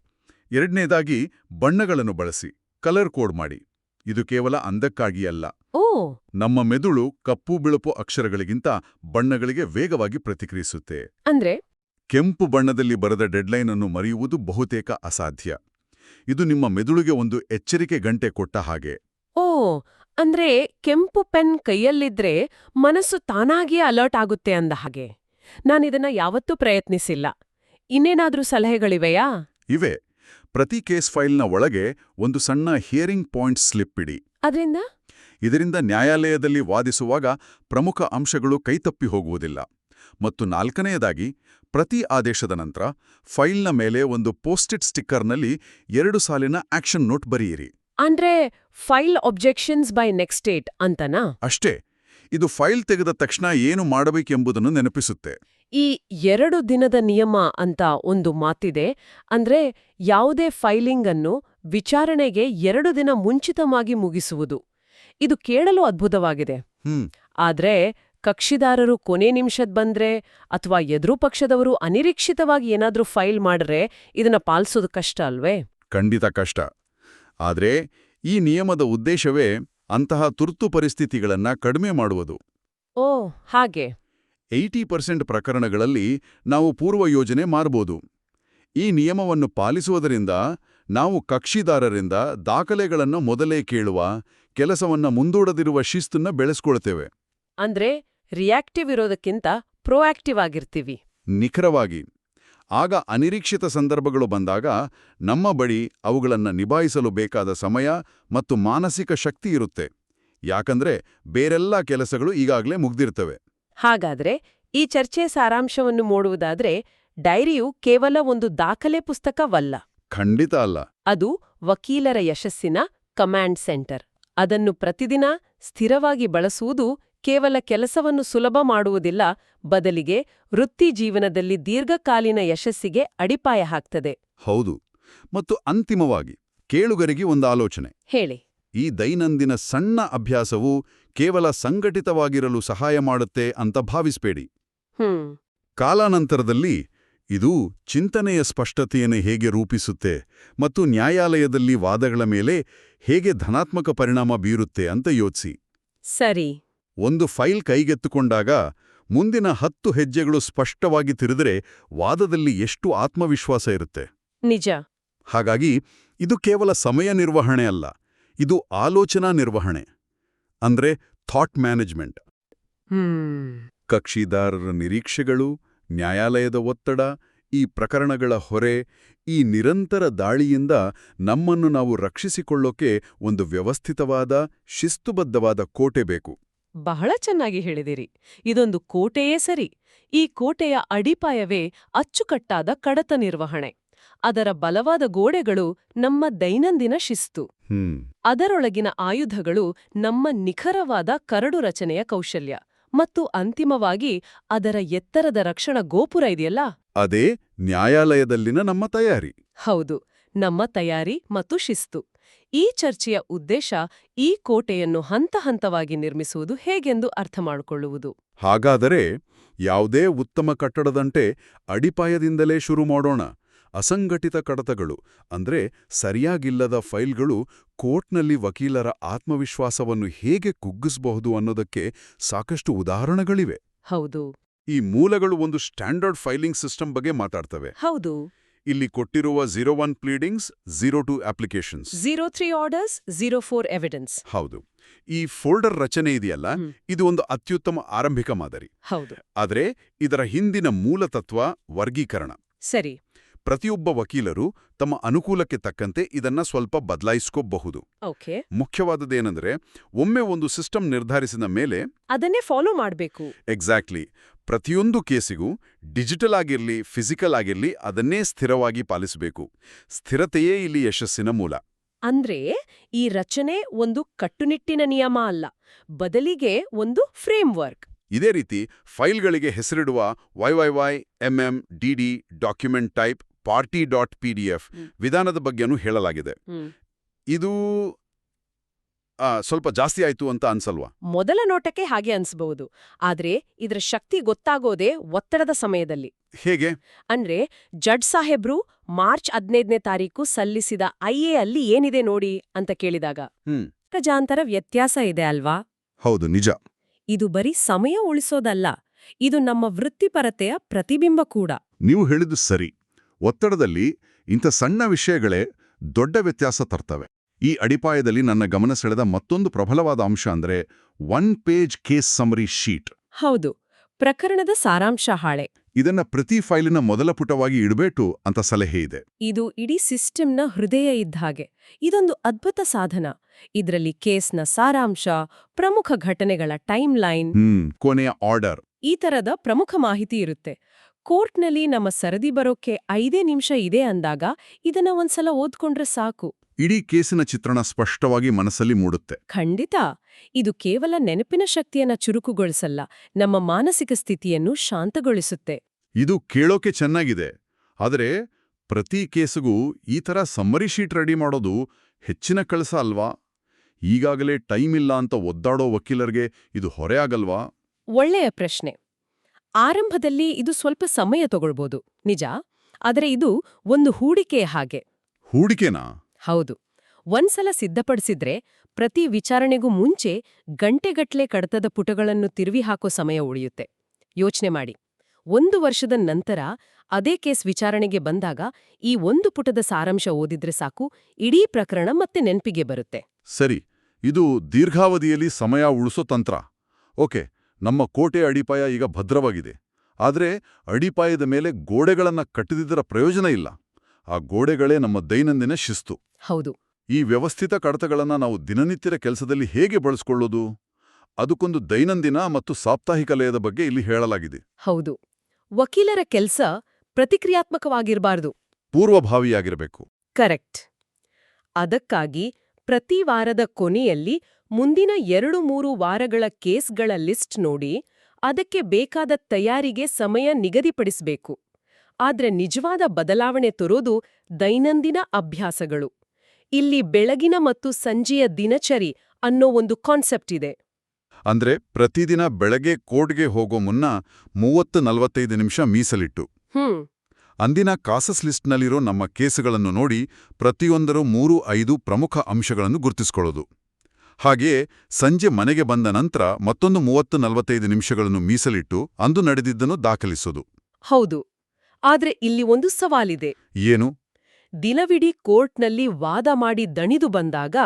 ಎರಡನೇದಾಗಿ ಬಣ್ಣಗಳನ್ನು ಬಳಸಿ ಕಲರ್ ಕೋಡ್ ಮಾಡಿ. ಇದು ಕೇವಲ ಅಂದಕ್ಕಾಗಿ ಅಲ್ಲ ಓ. ನಮ್ಮ ಮೆದುಳು ಕಪ್ಪು ಬಿಳುಪು ಅಕ್ಷರಗಳಿಗಿಂತ ಬಣ್ಣಗಳಿಗೆ ವೇಗವಾಗಿ ಪ್ರತಿಕ್ರಿಯಿಸುತ್ತೆ. ಅಂದ್ರೆ? ಕೆಂಪು ಬಣ್ಣದಲ್ಲಿ ಬರೆದ ಡೆಡ್ಲೈನ್ ಅನ್ನು ಮರೆಯುವುದು ಬಹುತೇಕ ಅಸಾಧ್ಯ. ಇದು ನಿಮ್ಮ ಮೆದುಳಿಗೆ ಒಂದು ಎಚ್ಚರಿಕೆ ಗಂಟೆ ಕೊಟ್ಟ ಹಾಗೆ. ಓ ಅಂದ್ರೆ ಕೆಂಪು ಪೆನ್ ಕೈಯಲ್ಲಿದ್ರೆ ಮನಸ್ಸು ತಾನಾಗಿಯೇ ಅಲರ್ಟ್ ಆಗುತ್ತೆ ಅಂದ ಹಾಗೆ. ನಾನಿದನ್ನ ಯಾವತ್ತೂ ಪ್ರಯತ್ನಿಸಿಲ್ಲ. ಇನ್ನೇನಾದ್ರೂ ಸಲಹೆಗಳಿವೆಯಾ? ಇವೆ. ಪ್ರತಿ ಕೇಸ್ ಫೈಲ್ನ ಒಳಗೆ ಒಂದು ಸಣ್ಣ ಹಿಯರಿಂಗ್ ಪಾಯಿಂಟ್ ಸ್ಲಿಪ್ ಇಡಿ. ಅದ್ರಿಂದ? ಇದರಿಂದ ನ್ಯಾಯಾಲಯದಲ್ಲಿ ವಾದಿಸುವಾಗ ಪ್ರಮುಖ ಅಂಶಗಳು ಕೈತಪ್ಪಿ ಹೋಗುವುದಿಲ್ಲ. ಮತ್ತು ನಾಲ್ಕನೆಯದಾಗಿ ಪ್ರತಿ ಆದೇಶದ ನಂತರ ಫೈಲ್ನ ಮೇಲೆ ಒಂದು ಪೋಸ್ಟೆಡ್ ಸ್ಟಿಕ್ಕರ್ನಲ್ಲಿ ಎರಡು ಸಾಲಿನ ಆಕ್ಷನ್ ನೋಟ್ ಬರೆಯಿರಿ. ಅಂದ್ರೆ file objections by next date ಅಂತನಾ? ಅಷ್ಟೇ ಇದು ಫೈಲ್ ತೆಗೆದ ತಕ್ಷಣ ಏನು ಮಾಡಬೇಕೆಂಬುದನ್ನು ನೆನಪಿಸುತ್ತೆ. ಈ ಎರಡು ದಿನದ ನಿಯಮ ಅಂತ ಒಂದು ಮಾತಿದೆ ಅಂದ್ರೆ ಯಾವುದೇ ಫೈಲಿಂಗ್ ಅನ್ನು ವಿಚಾರಣೆಗೆ ಎರಡು ದಿನ ಮುಂಚಿತವಾಗಿ ಮುಗಿಸುವುದು. ಇದು ಕೇಳಲು ಅದ್ಭುತವಾಗಿದೆ. ಹ್ಮ್. ಆದ್ರೆ ಕಕ್ಷಿದಾರರು ಕೊನೆ ನಿಮಿಷದ್ ಬಂದ್ರೆ ಅಥವಾ ಎದುರು ಪಕ್ಷದವರು ಅನಿರೀಕ್ಷಿತವಾಗಿ ಏನಾದ್ರೂ ಫೈಲ್ ಮಾಡ್ರೆ ಇದನ್ನ ಪಾಲಿಸೋದು ಕಷ್ಟ ಅಲ್ವೇ? ಖಂಡಿತ ಕಷ್ಟ. ಆದ್ರೆ ಈ ನಿಯಮದ ಉದ್ದೇಶವೇ ಅಂತಹ ತುರ್ತು ಪರಿಸ್ಥಿತಿಗಳನ್ನ ಕಡಿಮೆ ಮಾಡುವುದು. ಓ ಹಾಗೆ. ಏಯ್ಟಿ ಪರ್ಸೆಂಟ್ ಪ್ರಕರಣಗಳಲ್ಲಿ ನಾವು ಪೂರ್ವ ಯೋಜನೆ ಮಾಡಬಹುದು ಈ ನಿಯಮವನ್ನು ಪಾಲಿಸುವುದರಿಂದ ನಾವು ಕಕ್ಷಿದಾರರಿಂದ ದಾಖಲೆಗಳನ್ನು ಮೊದಲೇ ಕೇಳುವ ಕೆಲಸವನ್ನ ಮುಂದೂಡದಿರುವ ಶಿಸ್ತನ್ನ ಬೆಳೆಸ್ಕೊಳ್ತೇವೆ. ಅಂದ್ರೆ ರಿಯಾಕ್ಟಿವ್ ಇರೋದಕ್ಕಿಂತ ಪ್ರೊಆಕ್ಟಿವ್ ಆಗಿರ್ತೀವಿ. ನಿಖರವಾಗಿ. ಆಗ ಅನಿರೀಕ್ಷಿತ ಸಂದರ್ಭಗಳು ಬಂದಾಗ ನಮ್ಮ ಬಳಿ ಅವುಗಳನ್ನು ನಿಭಾಯಿಸಲು ಬೇಕಾದ ಸಮಯ ಮತ್ತು ಮಾನಸಿಕ ಶಕ್ತಿ ಇರುತ್ತೆ. ಯಾಕಂದ್ರೆ ಬೇರೆಲ್ಲ ಕೆಲಸಗಳು ಈಗಾಗಲೇ ಮುಗ್ದಿರ್ತವೆ. ಹಾಗಾದ್ರೆ ಈ ಚರ್ಚೆ ಸಾರಾಂಶವನ್ನು ಮೂಡುವುದಾದ್ರೆ ಡೈರಿಯು ಕೇವಲ ಒಂದು ದಾಖಲೆ ಪುಸ್ತಕವಲ್ಲ. ಖಂಡಿತ ಅಲ್ಲ. ಅದು ವಕೀಲರ ಯಶಸ್ಸಿನ ಕಮಾಂಡ್ ಸೆಂಟರ್ ಅದನ್ನು ಪ್ರತಿದಿನ ಸ್ಥಿರವಾಗಿ ಬಳಸುವುದು ಕೇವಲ ಕೆಲಸವನ್ನು ಸುಲಭ ಮಾಡುವುದಿಲ್ಲ ಬದಲಿಗೆ ವೃತ್ತಿ ಜೀವನದಲ್ಲಿ ದೀರ್ಘಕಾಲೀನ ಯಶಸ್ಸಿಗೆ ಅಡಿಪಾಯ ಹಾಕ್ತದೆ. ಹೌದು. ಮತ್ತು ಅಂತಿಮವಾಗಿ ಕೇಳುಗರಿಗೆ ಒಂದು ಆಲೋಚನೆ. ಹೇಳಿ. ಈ ದೈನಂದಿನ ಸಣ್ಣ ಅಭ್ಯಾಸವು ಕೇವಲ ಸಂಘಟಿತವಾಗಿರಲು ಸಹಾಯ ಮಾಡುತ್ತೆ ಅಂತ ಭಾವಿಸ್ಬೇಡಿ. ಹ್ಮ್. ಕಾಲಾನಂತರದಲ್ಲಿ ಇದು ಚಿಂತನೆಯ ಸ್ಪಷ್ಟತೆಯನ್ನು ಹೇಗೆ ರೂಪಿಸುತ್ತೆ ಮತ್ತು ನ್ಯಾಯಾಲಯದಲ್ಲಿ ವಾದಗಳ ಮೇಲೆ ಹೇಗೆ ಧನಾತ್ಮಕ ಪರಿಣಾಮ ಬೀರುತ್ತೆ ಅಂತ ಯೋಚಿಸಿ. ಸರಿ. ಒಂದು ಫೈಲ್ ಕೈಗೆತ್ತುಕೊಂಡಾಗ ಮುಂದಿನ ಹತ್ತು ಹೆಜ್ಜೆಗಳು ಸ್ಪಷ್ಟವಾಗಿ ತಿರಿದರೆ ವಾದದಲ್ಲಿ ಎಷ್ಟು ಆತ್ಮವಿಶ್ವಾಸ ಇರುತ್ತೆ. ನಿಜ. ಹಾಗಾಗಿ ಇದು ಕೇವಲ ಸಮಯ ನಿರ್ವಹಣೆ ಅಲ್ಲ ಇದು ಆಲೋಚನಾ ನಿರ್ವಹಣೆ ಅಂದ್ರೆ ಥಾಟ್ ಮ್ಯಾನೇಜ್ಮೆಂಟ್. ಕಕ್ಷಿದಾರರ ನಿರೀಕ್ಷೆಗಳು ನ್ಯಾಯಾಲಯದ ಒತ್ತಡ ಈ ಪ್ರಕರಣಗಳ ಹೊರೆ ಈ ನಿರಂತರ ದಾಳಿಯಿಂದ ನಮ್ಮನ್ನು ನಾವು ರಕ್ಷಿಸಿಕೊಳ್ಳೋಕೆ ಒಂದು ವ್ಯವಸ್ಥಿತವಾದ ಶಿಸ್ತುಬದ್ಧವಾದ ಕೋಟೆ ಬೇಕು. ಬಹಳ ಚೆನ್ನಾಗಿ ಹೇಳಿದಿರಿ. ಇದೊಂದು ಕೋಟೆಯೇ ಸರಿ. ಈ ಕೋಟೆಯ ಅಡಿಪಾಯವೇ ಅಚ್ಚುಕಟ್ಟಾದ ಕಡತ ನಿರ್ವಹಣೆ. ಅದರ ಬಲವಾದ ಗೋಡೆಗಳು ನಮ್ಮ ದೈನಂದಿನ ಶಿಸ್ತು. ಅದರೊಳಗಿನ ಆಯುಧಗಳು ನಮ್ಮ ನಿಖರವಾದ ಕರಡು ರಚನೆಯ ಕೌಶಲ್ಯ. ಮತ್ತು ಅಂತಿಮವಾಗಿ ಅದರ ಎತ್ತರದ ರಕ್ಷಣಾ ಗೋಪುರ ಇದೆಯಲ್ಲ? ಅದೇ ನ್ಯಾಯಾಲಯದಲ್ಲಿನ ನಮ್ಮ ತಯಾರಿ. ಹೌದು ನಮ್ಮ ತಯಾರಿ ಮತ್ತು ಶಿಸ್ತು. ಈ ಚರ್ಚೆಯ ಉದ್ದೇಶ ಈ ಕೋಟೆಯನ್ನು ಹಂತ ಹಂತವಾಗಿ ನಿರ್ಮಿಸುವುದು ಹೇಗೆಂದು ಅರ್ಥ ಮಾಡಿಕೊಳ್ಳುವುದು? ಹಾಗಾದರೆ ಯಾವುದೇ ಉತ್ತಮ ಕಟ್ಟಡದಂತೆ ಅಡಿಪಾಯದಿಂದಲೇ ಶುರು ಮಾಡೋಣ. ಅಸಂಘಟಿತ ಕಡತಗಳು ಅಂದ್ರೆ ಸರಿಯಾಗಿಲ್ಲದ ಫೈಲ್ಗಳು ಕೋರ್ಟ್ನಲ್ಲಿ ವಕೀಲರ ಆತ್ಮವಿಶ್ವಾಸವನ್ನು ಹೇಗೆ ಕುಗ್ಗಿಸಬಹುದು ಅನ್ನೋದಕ್ಕೆ ಸಾಕಷ್ಟು ಉದಾಹರಣೆಗಳಿವೆ. ಹೌದು. ಈ ಮೂಲಗಳು ಒಂದು ಸ್ಟ್ಯಾಂಡರ್ಡ್ ಫೈಲಿಂಗ್ ಸಿಸ್ಟಮ್ ಬಗ್ಗೆ ಮಾತಾಡ್ತವೆ. ಹೌದು. ಇಲ್ಲಿ ಕೊಟ್ಟಿರುವ zero one pleadings zero two applications zero three orders zero four evidence. ಹೌದು. ಈ ಫೋಲ್ಡರ್ ರಚನೆ ಇದೆಯಲ್ಲ ಇದು ಒಂದು ಅತ್ಯುತ್ತಮ ಆರಂಭಿಕ ಮಾದರಿ. ಹೌದು. ಆದರೆ ಇದರ ಹಿಂದಿನ ಮೂಲ ತತ್ವ ವರ್ಗೀಕರಣ. ಸರಿ. ಪ್ರತಿಯೊಬ್ಬ ವಕೀಲರು ತಮ್ಮ ಅನುಕೂಲಕ್ಕೆ ತಕ್ಕಂತೆ ಇದನ್ನ ಸ್ವಲ್ಪ ಬದಲಾಯಿಸ್ಕೋಬಹುದು. ಓಕೆ. ಮುಖ್ಯವಾದದ್ದೇನೆಂದರೆ ಒಮ್ಮೆ ಒಂದು ಸಿಸ್ಟಮ್ ನಿರ್ಧರಿಸಿದ ಮೇಲೆ ಅದನ್ನೇ ಫಾಲೋ ಮಾಡಬೇಕು. ಎಕ್ಸಾಕ್ಟ್ಲಿ. ಪ್ರತಿಯೊಂದು ಕೇಸಿಗೂ ಡಿಜಿಟಲ್ ಆಗಿರಲಿ ಫಿಸಿಕಲ್ ಆಗಿರಲಿ ಅದನ್ನೇ ಸ್ಥಿರವಾಗಿ ಪಾಲಿಸಬೇಕು. ಸ್ಥಿರತೆಯೇ ಇಲ್ಲಿ ಯಶಸ್ಸಿನ ಮೂಲ. ಅಂದ್ರೆ ಈ ರಚನೆ ಒಂದು ಕಟ್ಟುನಿಟ್ಟಿನ ನಿಯಮ ಅಲ್ಲ ಬದಲಿಗೆ ಒಂದು ಫ್ರೇಮ್ ವರ್ಕ್ ಇದೇ ರೀತಿ ಫೈಲ್ಗಳಿಗೆ ಹೆಸರಿಡುವ Y Y Y MM DD document type party dot P D F ವಿಧಾನದ ಬಗ್ಗೆನೂ ಹೇಳಲಾಗಿದೆ. ಇದು ಸ್ವಲ್ಪ ಜಾಸ್ತಿ ಆಯ್ತು ಅಂತ ಅನ್ಸಲ್ವಾ? ಮೊದಲ ನೋಟಕ್ಕೆ ಹಾಗೆ ಅನ್ಸಬಹುದು. ಆದ್ರೆ ಇದರ ಶಕ್ತಿ ಗೊತ್ತಾಗೋದೇ ಒತ್ತಡದ ಸಮಯದಲ್ಲಿ. ಹೇಗೆ? ಅಂದ್ರೆ ಜಡ್ ಸಾಹೇಬ್ರು ಮಾರ್ಚ್ ಹದಿನೈದನೇ ತಾರೀಕು ಸಲ್ಲಿಸಿದ ಐಎ ಅಲ್ಲಿ ಏನಿದೆ ನೋಡಿ ಅಂತ ಕೇಳಿದಾಗ. ಹ್ಮ್. ಪ್ರಜಾಂತರ ವ್ಯತ್ಯಾಸ ಇದೆ ಅಲ್ವಾ? ಹೌದು ನಿಜ. ಇದು ಬರೀ ಸಮಯ ಉಳಿಸೋದಲ್ಲ ಇದು ನಮ್ಮ ವೃತ್ತಿಪರತೆಯ ಪ್ರತಿಬಿಂಬ ಕೂಡ. ನೀವು ಹೇಳಿದ್ದು ಸರಿ. ಒತ್ತಡದಲ್ಲಿ ಇಂಥ ಸಣ್ಣ ವಿಷಯಗಳೇ ದೊಡ್ಡ ವ್ಯತ್ಯಾಸ ತರ್ತವೆ. ಈ ಅಡಿಪಾಯದಲ್ಲಿ ನನ್ನ ಗಮನ ಸೆಳೆದ ಮತ್ತೊಂದು ಪ್ರಬಲವಾದ ಅಂಶ ಅಂದ್ರೆ one page case summary sheet ಹೌದು ಪ್ರಕರಣದ ಸಾರಾಂಶ ಹಾಳೆ. ಇದನ್ನ ಪ್ರತಿ ಫೈಲಿನ ಮೊದಲ ಪುಟವಾಗಿ ಇಡಬೇಕು ಅಂತ ಸಲಹೆ ಇದೆ. ಇದು ಇಡೀ ಸಿಸ್ಟಮ್ನ ಹೃದಯ ಇದ್ದ ಹಾಗೆ. ಇದೊಂದು ಅದ್ಭುತ ಸಾಧನ. ಇದರಲ್ಲಿ ಕೇಸ್ನ ಸಾರಾಂಶ ಪ್ರಮುಖ ಘಟನೆಗಳ ಟೈಮ್ ಲೈನ್ ಹ್ಮ್ ಕೊನೆಯ ಆರ್ಡರ್ ಈ ತರದ ಪ್ರಮುಖ ಮಾಹಿತಿ ಇರುತ್ತೆ. ಕೋರ್ಟ್ನಲ್ಲಿ ನಮ್ಮ ಸರದಿ ಬರೋಕ್ಕೆ ಐದೇ ನಿಮಿಷ ಇದೆ ಅಂದಾಗ ಇದನ್ನ ಒಂದ್ಸಲ ಓದ್ಕೊಂಡ್ರೆ ಸಾಕು. ಇಡೀ ಕೇಸಿನ ಚಿತ್ರಣ ಸ್ಪಷ್ಟವಾಗಿ ಮನಸ್ಸಲ್ಲಿ ಮೂಡುತ್ತೆ. ಖಂಡಿತ. ಇದು ಕೇವಲ ನೆನಪಿನ ಶಕ್ತಿಯನ್ನ ಚುರುಕುಗೊಳಿಸಲ್ಲ ನಮ್ಮ ಮಾನಸಿಕ ಸ್ಥಿತಿಯನ್ನು ಶಾಂತಗೊಳಿಸುತ್ತೆ. ಇದು ಕೇಳೋಕೆ ಚೆನ್ನಾಗಿದೆ. ಆದರೆ ಪ್ರತಿ ಕೇಸಿಗೂ ಈ ಥರ ಸಮ್ಮರಿ ಶೀಟ್ ರೆಡಿ ಮಾಡೋದು ಹೆಚ್ಚಿನ ಕಳಸ ಅಲ್ವಾ? ಈಗಾಗಲೇ ಟೈಮ್ ಇಲ್ಲ ಅಂತ ಒದ್ದಾಡೋ ವಕೀಲರಿಗೆ ಇದು ಹೊರೆ ಆಗಲ್ವಾ? ಒಳ್ಳೆಯ ಪ್ರಶ್ನೆ. ಆರಂಭದಲ್ಲಿ ಇದು ಸ್ವಲ್ಪ ಸಮಯ ತಗೊಳ್ಬೋದು. ನಿಜ? ಆದರೆ ಇದು ಒಂದು ಹೂಡಿಕೆಯ ಹಾಗೆ. ಹೂಡಿಕೆನಾ? ಹೌದು. ಒಂದ್ಸಲ ಸಿದ್ಧಪಡಿಸಿದ್ರೆ ಪ್ರತಿ ವಿಚಾರಣೆಗೂ ಮುಂಚೆ ಗಂಟೆಗಟ್ಲೆ ಕಡತದ ಪುಟಗಳನ್ನು ತಿರುವಿ ಹಾಕೋ ಸಮಯ ಉಳಿಯುತ್ತೆ. ಯೋಚನೆ ಮಾಡಿ. ಒಂದು ವರ್ಷದ ನಂತರ ಅದೇ ಕೇಸ್ ವಿಚಾರಣೆಗೆ ಬಂದಾಗ ಈ ಒಂದು ಪುಟದ ಸಾರಾಂಶ ಓದಿದ್ರೆ ಸಾಕು ಇಡೀ ಪ್ರಕರಣ ಮತ್ತೆ ನೆನ್ಪಿಗೆ ಬರುತ್ತೆ. ಸರಿ. ಇದು ದೀರ್ಘಾವಧಿಯಲ್ಲಿ ಸಮಯ ಉಳಿಸೋ ತಂತ್ರ. ಓಕೆ. ನಮ್ಮ ಕೋಟೆ ಅಡಿಪಾಯ ಈಗ ಭದ್ರವಾಗಿದೆ. ಆದರೆ ಅಡಿಪಾಯದ ಮೇಲೆ ಗೋಡೆಗಳನ್ನು ಕಟ್ಟದಿದ್ದರ ಪ್ರಯೋಜನ ಇಲ್ಲ. ಆ ಗೋಡೆಗಳೇ ನಮ್ಮ ದೈನಂದಿನ ಶಿಸ್ತು. ಹೌದು. ಈ ವ್ಯವಸ್ಥಿತ ಕಡತಗಳನ್ನು ನಾವು ದಿನನಿತ್ಯದ ಕೆಲಸದಲ್ಲಿ ಹೇಗೆ ಬಳಸ್ಕೊಳ್ಳೋದು? ಅದಕ್ಕೊಂದು ದೈನಂದಿನ ಮತ್ತು ಸಾಪ್ತಾಹಿಕ ಲಯದ ಬಗ್ಗೆ ಇಲ್ಲಿ ಹೇಳಲಾಗಿದೆ. ಹೌದು. ವಕೀಲರ ಕೆಲಸ ಪ್ರತಿಕ್ರಿಯಾತ್ಮಕವಾಗಿರಬಾರದು. ಪೂರ್ವಭಾವಿಯಾಗಿರಬೇಕು. ಕರೆಕ್ಟ್. ಅದಕ್ಕಾಗಿ ಪ್ರತಿ ವಾರದ ಕೊನೆಯಲ್ಲಿ ಮುಂದಿನ ಎರಡು ಮೂರು ವಾರಗಳ ಕೇಸ್ಗಳ ಲಿಸ್ಟ್ ನೋಡಿ ಅದಕ್ಕೆ ಬೇಕಾದ ತಯಾರಿಗೆ ಸಮಯ ನಿಗದಿಪಡಿಸಬೇಕು. ಆದ್ರೆ ನಿಜವಾದ ಬದಲಾವಣೆ ತರೋದು ದೈನಂದಿನ ಅಭ್ಯಾಸಗಳು. ಇಲ್ಲಿ ಬೆಳಗಿನ ಮತ್ತು ಸಂಜೆಯ ದಿನಚರಿ ಅನ್ನೋ ಒಂದು ಕಾನ್ಸೆಪ್ಟ್ ಇದೆ. ಅಂದ್ರೆ ಪ್ರತಿದಿನ ಬೆಳಗ್ಗೆ ಕೋರ್ಟ್ಗೆ ಹೋಗೋ ಮುನ್ನ ಮೂವತ್ತು ನಲವತ್ತೈದು ನಿಮಿಷ ಮೀಸಲಿಟ್ಟು. ಹ್ಮ್. ಅಂದಿನ ಕಾಸಸ್ ಲಿಸ್ಟ್ನಲ್ಲಿರೋ ನಮ್ಮ ಕೇಸುಗಳನ್ನು ನೋಡಿ ಪ್ರತಿಯೊಂದರೂ ಮೂರು ಐದು ಪ್ರಮುಖ ಅಂಶಗಳನ್ನು ಗುರುತಿಸ್ಕೊಳ್ಳೋದು. ಹಾಗೆಯೇ ಸಂಜೆ ಮನೆಗೆ ಬಂದ ನಂತರ ಮತ್ತೊಂದು ಮೂವತ್ತು ನಲವತ್ತೈದು ನಿಮಿಷಗಳನ್ನು ಮೀಸಲಿಟ್ಟು ಅಂದು ನಡೆದಿದ್ದನ್ನು ದಾಖಲಿಸೋದು ಹೌದು. ಆದ್ರೆ ಇಲ್ಲಿ ಒಂದು ಸವಾಲಿದೆ. ಏನು? ದಿನವಿಡೀ ಕೋರ್ಟ್ನಲ್ಲಿ ವಾದ ಮಾಡಿ ದಣಿದು ಬಂದಾಗ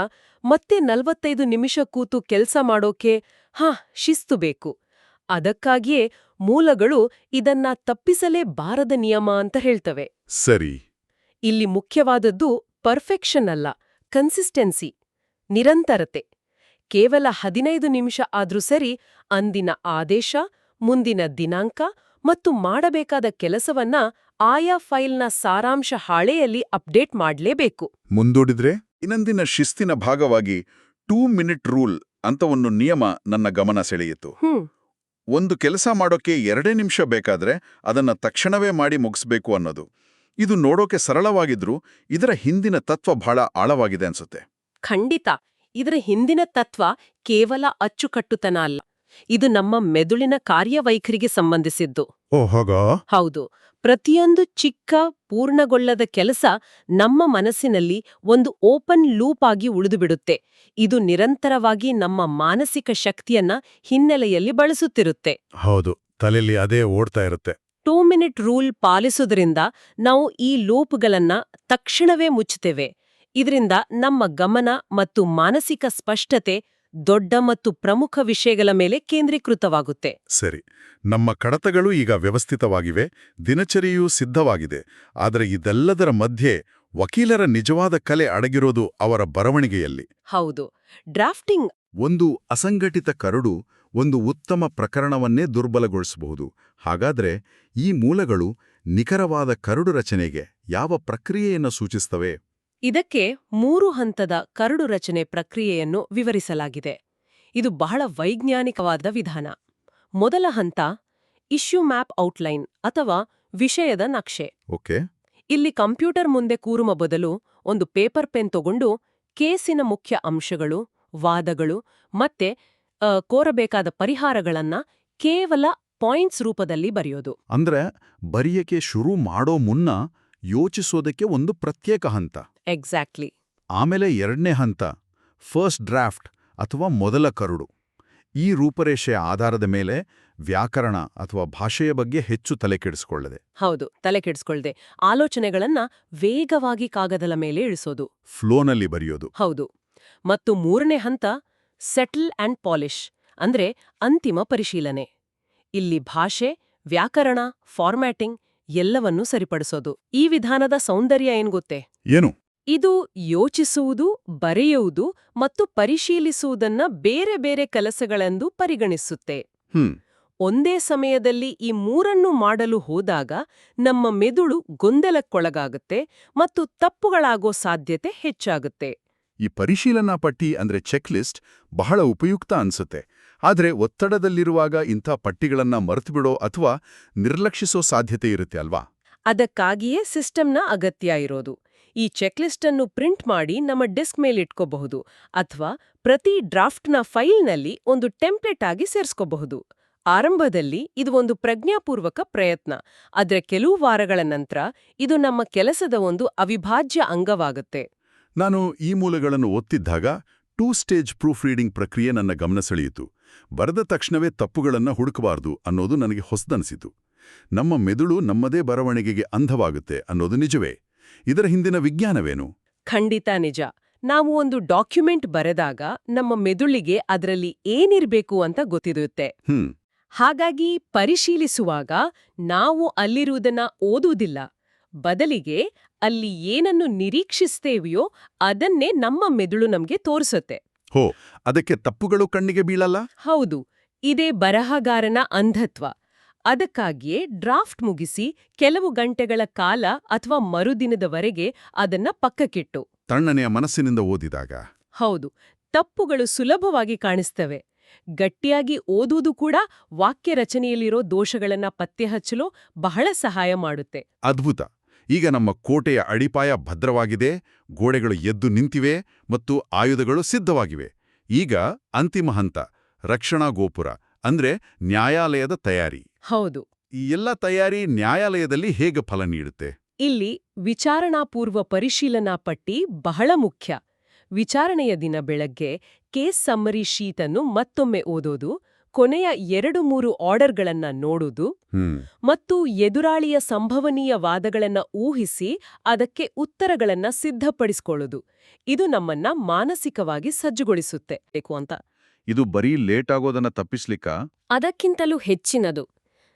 ಮತ್ತೆ ನಲವತ್ತೈದು ನಿಮಿಷ ಕೂತು ಕೆಲಸ ಮಾಡೋಕೆ ಹಾ ಶಿಸ್ತು ಬೇಕು. ಅದಕ್ಕಾಗಿಯೇ ಮೂಲಗಳು ಇದನ್ನ ತಪ್ಪಿಸಲೇ ಬಾರದ ನಿಯಮ ಅಂತ ಹೇಳ್ತವೆ. ಸರಿ. ಇಲ್ಲಿ ಮುಖ್ಯವಾದದ್ದು ಪರ್ಫೆಕ್ಷನ್ ಅಲ್ಲ ಕನ್ಸಿಸ್ಟೆನ್ಸಿ ನಿರಂತರತೆ. ಕೇವಲ ಹದಿನೈದು ನಿಮಿಷ ಆದ್ರೂ ಸರಿ ಅಂದಿನ ಆದೇಶ ಮುಂದಿನ ದಿನಾಂಕ ಮತ್ತು ಮಾಡಬೇಕಾದ ಕೆಲಸವನ್ನ ಆಯಾ ಫೈಲ್ನ ಸಾರಾಂಶ ಹಾಳೆಯಲ್ಲಿ ಅಪ್ಡೇಟ್ ಮಾಡಲೇಬೇಕು. ಮುಂದೂಡಿದ್ರೆ ಇನ್ನೊಂದಿನ ಶಿಸ್ತಿನ ಭಾಗವಾಗಿ ಟೂ ಮಿನಿಟ್ ರೂಲ್ ಅಂತ ಒಂದು ನಿಯಮ ನನ್ನ ಗಮನ ಸೆಳೆಯಿತು. ಒಂದು ಕೆಲಸ ಮಾಡೋಕೆ ಎರಡೇ ನಿಮಿಷ ಬೇಕಾದ್ರೆ ಅದನ್ನ ತಕ್ಷಣವೇ ಮಾಡಿ ಮುಗಿಸ್ಬೇಕು ಅನ್ನೋದು. ಇದು ನೋಡೋಕೆ ಸರಳವಾಗಿದ್ರೂ ಇದರ ಹಿಂದಿನ ತತ್ವ ಬಹಳ ಆಳವಾಗಿದೆ ಅನ್ಸುತ್ತೆ. ಖಂಡಿತ. ಇದರ ಹಿಂದಿನ ತತ್ವ ಕೇವಲ ಅಚ್ಚುಕಟ್ಟುತನ ಅಲ್ಲ. ಇದು ನಮ್ಮ ಮೆದುಳಿನ ಕಾರ್ಯವೈಖರಿಗೆ ಸಂಬಂಧಿಸಿದ್ದು. ಹೌದು. ಪ್ರತಿಯೊಂದು ಚಿಕ್ಕ ಪೂರ್ಣಗೊಳ್ಳದ ಕೆಲಸ ನಮ್ಮ ಮನಸ್ಸಿನಲ್ಲಿ ಒಂದು ಓಪನ್ ಲೂಪ್ ಆಗಿ ಉಳಿದುಬಿಡುತ್ತೆ. ಇದು ನಿರಂತರವಾಗಿ ನಮ್ಮ ಮಾನಸಿಕ ಶಕ್ತಿಯನ್ನ ಹಿನ್ನೆಲೆಯಲ್ಲಿ ಬಳಸುತ್ತಿರುತ್ತೆ. ಹೌದು. ತಲೆಯಲ್ಲಿ ಅದೇ ಓಡ್ತಾ ಇರುತ್ತೆ. ಟೂ ಮಿನಿಟ್ ರೂಲ್ ಪಾಲಿಸುವುದರಿಂದ ನಾವು ಈ ಲೂಪ್ಗಳನ್ನ ತಕ್ಷಣವೇ ಮುಚ್ಚುತ್ತೇವೆ. ಇದರಿಂದ ನಮ್ಮ ಗಮನ ಮತ್ತು ಮಾನಸಿಕ ಸ್ಪಷ್ಟತೆ ದೊಡ್ಡ ಮತ್ತು ಪ್ರಮುಖ ವಿಷಯಗಳ ಮೇಲೆ ಕೇಂದ್ರೀಕೃತವಾಗುತ್ತೆ. ಸರಿ ನಮ್ಮ ಕಡತಗಳು ಈಗ ವ್ಯವಸ್ಥಿತವಾಗಿವೆ ದಿನಚರಿಯೂ ಸಿದ್ಧವಾಗಿದೆ ಆದರೆ ಇದೆಲ್ಲದರ ಮಧ್ಯೆ ವಕೀಲರ ನಿಜವಾದ ಕಲೆ ಅಡಗಿರೋದು ಅವರ ಬರವಣಿಗೆಯಲ್ಲಿ. ಹೌದು ಡ್ರಾಫ್ಟಿಂಗ್ ಒಂದು ಅಸಂಘಟಿತ ಕರಡು ಒಂದು ಉತ್ತಮ ಪ್ರಕರಣವನ್ನೇ ದುರ್ಬಲಗೊಳಿಸಬಹುದು ಹಾಗಾದ್ರೆ ಈ ಮೂಲಗಳು ನಿಖರವಾದ ಕರಡು ರಚನೆಗೆ ಯಾವ ಪ್ರಕ್ರಿಯೆಯನ್ನು ಸೂಚಿಸ್ತವೆ? ಇದಕ್ಕೆ ಮೂರು ಹಂತದ ಕರಡು ರಚನೆ ಪ್ರಕ್ರಿಯೆಯನ್ನು ವಿವರಿಸಲಾಗಿದೆ. ಇದು ಬಹಳ ವೈಜ್ಞಾನಿಕವಾದ ವಿಧಾನ. ಮೊದಲ ಹಂತ ಇಶ್ಯೂ ಮ್ಯಾಪ್ ಔಟ್ಲೈನ್ ಅಥವಾ ವಿಷಯದ ನಕ್ಷೆ. ಓಕೆ. ಇಲ್ಲಿ ಕಂಪ್ಯೂಟರ್ ಮುಂದೆ ಕೂರುವ ಬದಲು ಒಂದು ಪೇಪರ್ ಪೆನ್ ತಗೊಂಡು ಕೇಸಿನ ಮುಖ್ಯ ಅಂಶಗಳು ವಾದಗಳು ಮತ್ತೆ ಕೋರಬೇಕಾದ ಪರಿಹಾರಗಳನ್ನ ಕೇವಲ ಪಾಯಿಂಟ್ಸ್ ರೂಪದಲ್ಲಿ ಬರೆಯೋದು. ಅಂದ್ರೆ ಬರೆಯಕ್ಕೆ ಶುರು ಮಾಡೋ ಮುನ್ನ ಯೋಚಿಸೋದಕ್ಕೆ ಒಂದು ಪ್ರತ್ಯೇಕ ಹಂತ. ಎಕ್ಸಾಕ್ಟ್ಲಿ ಆಮೇಲೆ ಎರಡನೇ ಹಂತ ಫಸ್ಟ್ ಡ್ರಾಫ್ಟ್ ಅಥವಾ ಮೊದಲ ಕರುಡು. ಈ ರೂಪರೇಷೆಯ ಆಧಾರದ ಮೇಲೆ ವ್ಯಾಕರಣ ಅಥವಾ ಭಾಷೆಯ ಬಗ್ಗೆ ಹೆಚ್ಚು ತಲೆ ಕೆಡಿಸಿಕೊಳ್ಳದೆ. ಹೌದು ತಲೆ ಕೆಡಿಸ್ಕೊಳ್ಳದೆ ಆಲೋಚನೆಗಳನ್ನ ವೇಗವಾಗಿ ಕಾಗದದ ಮೇಲೆ ಇಳಿಸೋದು. ಫ್ಲೋನಲ್ಲಿ ಬರೆಯೋದು. ಹೌದು. ಮತ್ತು ಮೂರನೇ ಹಂತ ಸೆಟಲ್ ಅಂಡ್ ಪಾಲಿಶ್ ಅಂದ್ರೆ ಅಂತಿಮ ಪರಿಶೀಲನೆ. ಇಲ್ಲಿ ಭಾಷೆ ವ್ಯಾಕರಣ ಫಾರ್ಮ್ಯಾಟಿಂಗ್ ಎಲ್ಲವನ್ನೂ ಸರಿಪಡಿಸೋದು. ಈ ವಿಧಾನದ ಸೌಂದರ್ಯ ಏನ್ ಗೊತ್ತೇ? ಏನು? ಇದು ಯೋಚಿಸುವುದು ಬರೆಯುವುದು ಮತ್ತು ಪರಿಶೀಲಿಸುವುದನ್ನ ಬೇರೆ ಬೇರೆ ಕೆಲಸಗಳೆಂದು ಪರಿಗಣಿಸುತ್ತೆ. ಹ್ಮ್. ಒಂದೇ ಸಮಯದಲ್ಲಿ ಈ ಮೂರನ್ನು ಮಾಡಲು ಹೋದಾಗ ನಮ್ಮ ಮೆದುಳು ಗೊಂದಲಕ್ಕೊಳಗಾಗುತ್ತೆ ಮತ್ತು ತಪ್ಪುಗಳಾಗೋ ಸಾಧ್ಯತೆ ಹೆಚ್ಚಾಗುತ್ತೆ. ಈ ಪರಿಶೀಲನಾ ಪಟ್ಟಿ ಅಂದ್ರೆ ಚೆಕ್ ಲಿಸ್ಟ್ ಬಹಳ ಉಪಯುಕ್ತ ಅನ್ಸುತ್ತೆ. ಆದ್ರೆ ಒತ್ತಡದಲ್ಲಿರುವಾಗ ಇಂಥ ಪಟ್ಟಿಗಳನ್ನ ಮರೆತುಬಿಡೋ ಅಥವಾ ನಿರ್ಲಕ್ಷಿಸೋ ಸಾಧ್ಯತೆ ಇರುತ್ತೆ ಅಲ್ವಾ? ಅದಕ್ಕಾಗಿಯೇ ಸಿಸ್ಟಮ್ನ ಅಗತ್ಯ ಇರೋದು. ಈ ಚೆಕ್ಲಿಸ್ಟ್ ಅನ್ನು ಪ್ರಿಂಟ್ ಮಾಡಿ ನಮ್ಮ ಡೆಸ್ಕ್ ಮೇಲಿಟ್ಕೋಬಹುದು ಅಥವಾ ಪ್ರತಿ ಡ್ರಾಫ್ಟ್ನ ಫೈಲ್ನಲ್ಲಿ ಒಂದು ಟೆಂಪ್ಲೆಟ್ ಆಗಿ ಸೇರಿಸ್ಕೋಬಹುದು. ಆರಂಭದಲ್ಲಿ ಇದು ಒಂದು ಪ್ರಜ್ಞಾಪೂರ್ವಕ ಪ್ರಯತ್ನ. ಆದ್ರೆ ಕೆಲವು ವಾರಗಳ ನಂತರ ಇದು ನಮ್ಮ ಕೆಲಸದ ಒಂದು ಅವಿಭಾಜ್ಯ ಅಂಗವಾಗುತ್ತೆ. ನಾನು ಈ ಮೂಲಗಳನ್ನು ಒತ್ತಿದ್ದಾಗ ಟೂ ಸ್ಟೇಜ್ ಪ್ರೂಫ್ ರೀಡಿಂಗ್ ಪ್ರಕ್ರಿಯೆ ನನ್ನ ಗಮನ ಸೆಳೆಯಿತು. ಬರೆದ ತಕ್ಷಣವೇ ತಪ್ಪುಗಳನ್ನು ಹುಡುಕಬಾರ್ದು ಅನ್ನೋದು ನನಗೆ ಹೊಸದನಿಸಿತು. ನಮ್ಮ ಮೆದುಳು ನಮ್ಮದೇ ಬರವಣಿಗೆಗೆ ಅಂಧವಾಗುತ್ತೆ ಅನ್ನೋದು ನಿಜವೇ? ಇದರ ಹಿಂದಿನ ವಿಜ್ಞಾನವೇನು? ಖಂಡಿತ ನಿಜ. ನಾವು ಒಂದು ಡಾಕ್ಯುಮೆಂಟ್ ಬರೆದಾಗ ನಮ್ಮ ಮೆದುಳಿಗೆ ಅದರಲ್ಲಿ ಏನಿರಬೇಕು ಅಂತ ಗೊತ್ತಿರುತ್ತೆ. ಹ್ಮ್. ಹಾಗಾಗಿ ಪರಿಶೀಲಿಸುವಾಗ ನಾವು ಅಲ್ಲಿರುವುದನ್ನ ಓದುವುದಿಲ್ಲ. ಬದಲಿಗೆ ಅಲ್ಲಿ ಏನನ್ನು ನಿರೀಕ್ಷಿಸ್ತೇವೆಯೋ ಅದನ್ನೇ ನಮ್ಮ ಮೆದುಳು ನಮಗೆ ತೋರಿಸುತ್ತೆ. ಹೋ ಅದಕ್ಕೆ ತಪ್ಪುಗಳು ಕಣ್ಣಿಗೆ ಬೀಳಲ್ಲ? ಹೌದು ಇದೇ ಬರಹಗಾರನ ಅಂಧತ್ವ. ಅದಕ್ಕಾಗಿಯೇ ಡ್ರಾಫ್ಟ್ ಮುಗಿಸಿ ಕೆಲವು ಗಂಟೆಗಳ ಕಾಲ ಅಥವಾ ಮರುದಿನದವರೆಗೆ ಅದನ್ನ ಪಕ್ಕಕ್ಕಿಟ್ಟು. ತಣ್ಣನೆಯ ಮನಸ್ಸಿನಿಂದ ಓದಿದಾಗ? ಹೌದು ತಪ್ಪುಗಳು ಸುಲಭವಾಗಿ ಕಾಣಿಸ್ತವೆ. ಗಟ್ಟಿಯಾಗಿ ಓದುವುದು ಕೂಡ ವಾಕ್ಯ ರಚನೆಯಲ್ಲಿರೋ ದೋಷಗಳನ್ನ ಪತ್ತೆಹಚ್ಚಲು ಬಹಳ ಸಹಾಯ ಮಾಡುತ್ತೆ. ಅದ್ಭುತ. ಈಗ ನಮ್ಮ ಕೋಟೆಯ ಅಡಿಪಾಯ ಭದ್ರವಾಗಿದೆ ಗೋಡೆಗಳು ಎದ್ದು ನಿಂತಿವೆ ಮತ್ತು ಆಯುಧಗಳು ಸಿದ್ಧವಾಗಿವೆ. ಈಗ ಅಂತಿಮ ಹಂತ ರಕ್ಷಣಾ ಗೋಪುರ ಅಂದ್ರೆ ನ್ಯಾಯಾಲಯದ ತಯಾರಿ. ಹೌದು. ಈ ಎಲ್ಲ ತಯಾರಿ ನ್ಯಾಯಾಲಯದಲ್ಲಿ ಹೇಗೆ ಫಲ ನೀಡುತ್ತೆ? ಇಲ್ಲಿ ವಿಚಾರಣಾಪೂರ್ವ ಪರಿಶೀಲನಾ ಪಟ್ಟಿ ಬಹಳ ಮುಖ್ಯ. ವಿಚಾರಣೆಯ ದಿನ ಬೆಳಗ್ಗೆ ಕೇಸ್ ಸಮ್ಮರಿ ಶೀಟನ್ನು ಮತ್ತೊಮ್ಮೆ ಓದೋದು ಕೊನೆಯ ಎರಡು ಮೂರು ಆರ್ಡರ್ಗಳನ್ನ ನೋಡುವುದು ಹ್ಮ್. ಮತ್ತು ಎದುರಾಳಿಯ ಸಂಭವನೀಯ ವಾದಗಳನ್ನ ಊಹಿಸಿ ಅದಕ್ಕೆ ಉತ್ತರಗಳನ್ನ ಸಿದ್ಧಪಡಿಸಿಕೊಳ್ಳುವುದು ಇದು ನಮ್ಮನ್ನ ಮಾನಸಿಕವಾಗಿ ಸಜ್ಜುಗೊಳಿಸುತ್ತೆ. ಬೇಕು ಅಂತ. ಇದು ಬರೀ ಲೇಟ್ ಆಗೋದನ್ನ ತಪ್ಪಿಸ್ಲಿಕ್ಕ? ಅದಕ್ಕಿಂತಲೂ ಹೆಚ್ಚಿನದು.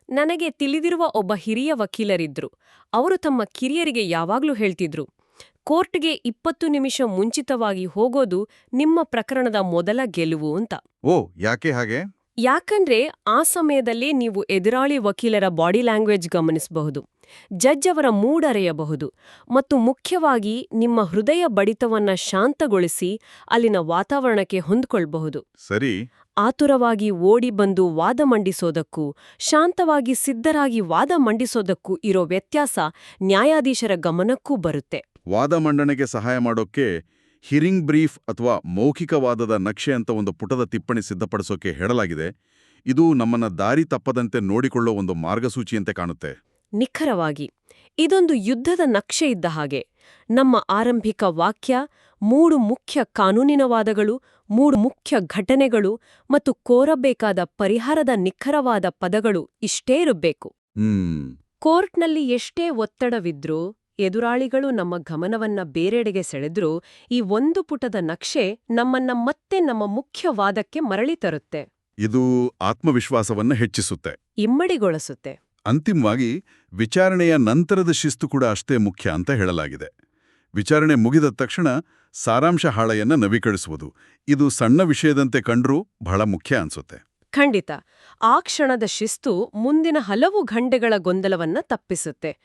ನನಗೆ ತಿಳಿದಿರುವ ಒಬ್ಬ ಹಿರಿಯ ವಕೀಲರಿದ್ರು. ಅವರು ತಮ್ಮ ಕಿರಿಯರಿಗೆ ಯಾವಾಗ್ಲೂ ಹೇಳ್ತಿದ್ರು ಕೋರ್ಟ್ಗೆ ಇಪ್ಪತ್ತು ನಿಮಿಷ ಮುಂಚಿತವಾಗಿ ಹೋಗೋದು ನಿಮ್ಮ ಪ್ರಕರಣದ ಮೊದಲ ಗೆಲುವು ಅಂತ. ಓ ಯಾಕೆ ಹಾಗೆ? ಯಾಕಂದ್ರೆ ಆ ಸಮಯದಲ್ಲಿ ನೀವು ಎದುರಾಳಿ ವಕೀಲರ ಬಾಡಿ ಲ್ಯಾಂಗ್ವೇಜ್ ಗಮನಿಸಬಹುದು ಜಡ್ಜ್ ಅವರ ಮೂಡ್ ಅರೆಯಬಹುದು ಮತ್ತು ಮುಖ್ಯವಾಗಿ ನಿಮ್ಮ ಹೃದಯ ಬಡಿತವನ್ನ ಶಾಂತಗೊಳಿಸಿ ಅಲ್ಲಿನ ವಾತಾವರಣಕ್ಕೆ ಹೊಂದ್ಕೊಳ್ಬಹುದು. ಸರಿ. ಆತುರವಾಗಿ ಓಡಿ ಬಂದು ವಾದ ಮಂಡಿಸೋದಕ್ಕೂ ಶಾಂತವಾಗಿ ಸಿದ್ಧರಾಗಿ ವಾದ ಮಂಡಿಸೋದಕ್ಕೂ ಇರೋ ವ್ಯತ್ಯಾಸ ನ್ಯಾಯಾಧೀಶರ ಗಮನಕ್ಕೂ ಬರುತ್ತೆ. ವಾದ ಮಂಡನೆಗೆ ಸಹಾಯ ಮಾಡೋಕೆ ಹಿರಿಂಗ್ ಬ್ರೀಫ್ ಅಥವಾ ಮೌಖಿಕವಾದದ ನಕ್ಷೆ ಅಂತ ಒಂದು ಪುಟದ ತಿಪ್ಪಣಿ ಸಿದ್ಧಪಡಿಸೋಕೆ ಹೇಳಲಾಗಿದೆ. ಇದು ನಮ್ಮನ್ನ ದಾರಿ ತಪ್ಪದಂತೆ ನೋಡಿಕೊಳ್ಳೋ ಒಂದು ಮಾರ್ಗಸೂಚಿಯಂತೆ ಕಾಣುತ್ತೆ. ನಿಖರವಾಗಿ ಇದೊಂದು ಯುದ್ಧದ ನಕ್ಷೆ ಇದ್ದ ಹಾಗೆ. ನಮ್ಮ ಆರಂಭಿಕ ವಾಕ್ಯ ಮೂರು ಮುಖ್ಯ ಕಾನೂನಿನ ವಾದಗಳು ಮೂರು ಮುಖ್ಯ ಘಟನೆಗಳು ಮತ್ತು ಕೋರಬೇಕಾದ ಪರಿಹಾರದ ನಿಖರವಾದ ಪದಗಳು ಇಷ್ಟೇ ಇರಬೇಕು. ಕೋರ್ಟ್ನಲ್ಲಿ ಎಷ್ಟೇ ಒತ್ತಡವಿದ್ರೂ ಎದುರಾಳಿಗಳು ನಮ್ಮ ಗಮನವನ್ನ ಬೇರೆಡೆಗೆ ಸೆಳೆದ್ರೂ ಈ ಒಂದು ಪುಟದ ನಕ್ಷೆ ನಮ್ಮನ್ನ ಮತ್ತೆ ನಮ್ಮ ಮುಖ್ಯ ವಾದಕ್ಕೆ ಮರಳಿ ತರುತ್ತೆ. ಇದು ಆತ್ಮವಿಶ್ವಾಸವನ್ನ ಹೆಚ್ಚಿಸುತ್ತೆ. ಇಮ್ಮಡಿಗೊಳಿಸುತ್ತೆ. ಅಂತಿಮವಾಗಿ ವಿಚಾರಣೆಯ ನಂತರದ ಶಿಸ್ತು ಕೂಡ ಅಷ್ಟೇ ಮುಖ್ಯ ಅಂತ ಹೇಳಲಾಗಿದೆ. ವಿಚಾರಣೆ ಮುಗಿದ ತಕ್ಷಣ ಸಾರಾಂಶ ಹಾಳೆಯನ್ನ ನವೀಕರಿಸುವುದು. ಇದು ಸಣ್ಣ ವಿಷಯದಂತೆ ಕಂಡ್ರೂ ಬಹಳ ಮುಖ್ಯ ಅನ್ಸುತ್ತೆ. ಖಂಡಿತ. ಆ ಕ್ಷಣದ ಶಿಸ್ತು ಮುಂದಿನ ಹಲವು ಗಂಟೆಗಳ ಗೊಂದಲವನ್ನ ತಪ್ಪಿಸುತ್ತೆ.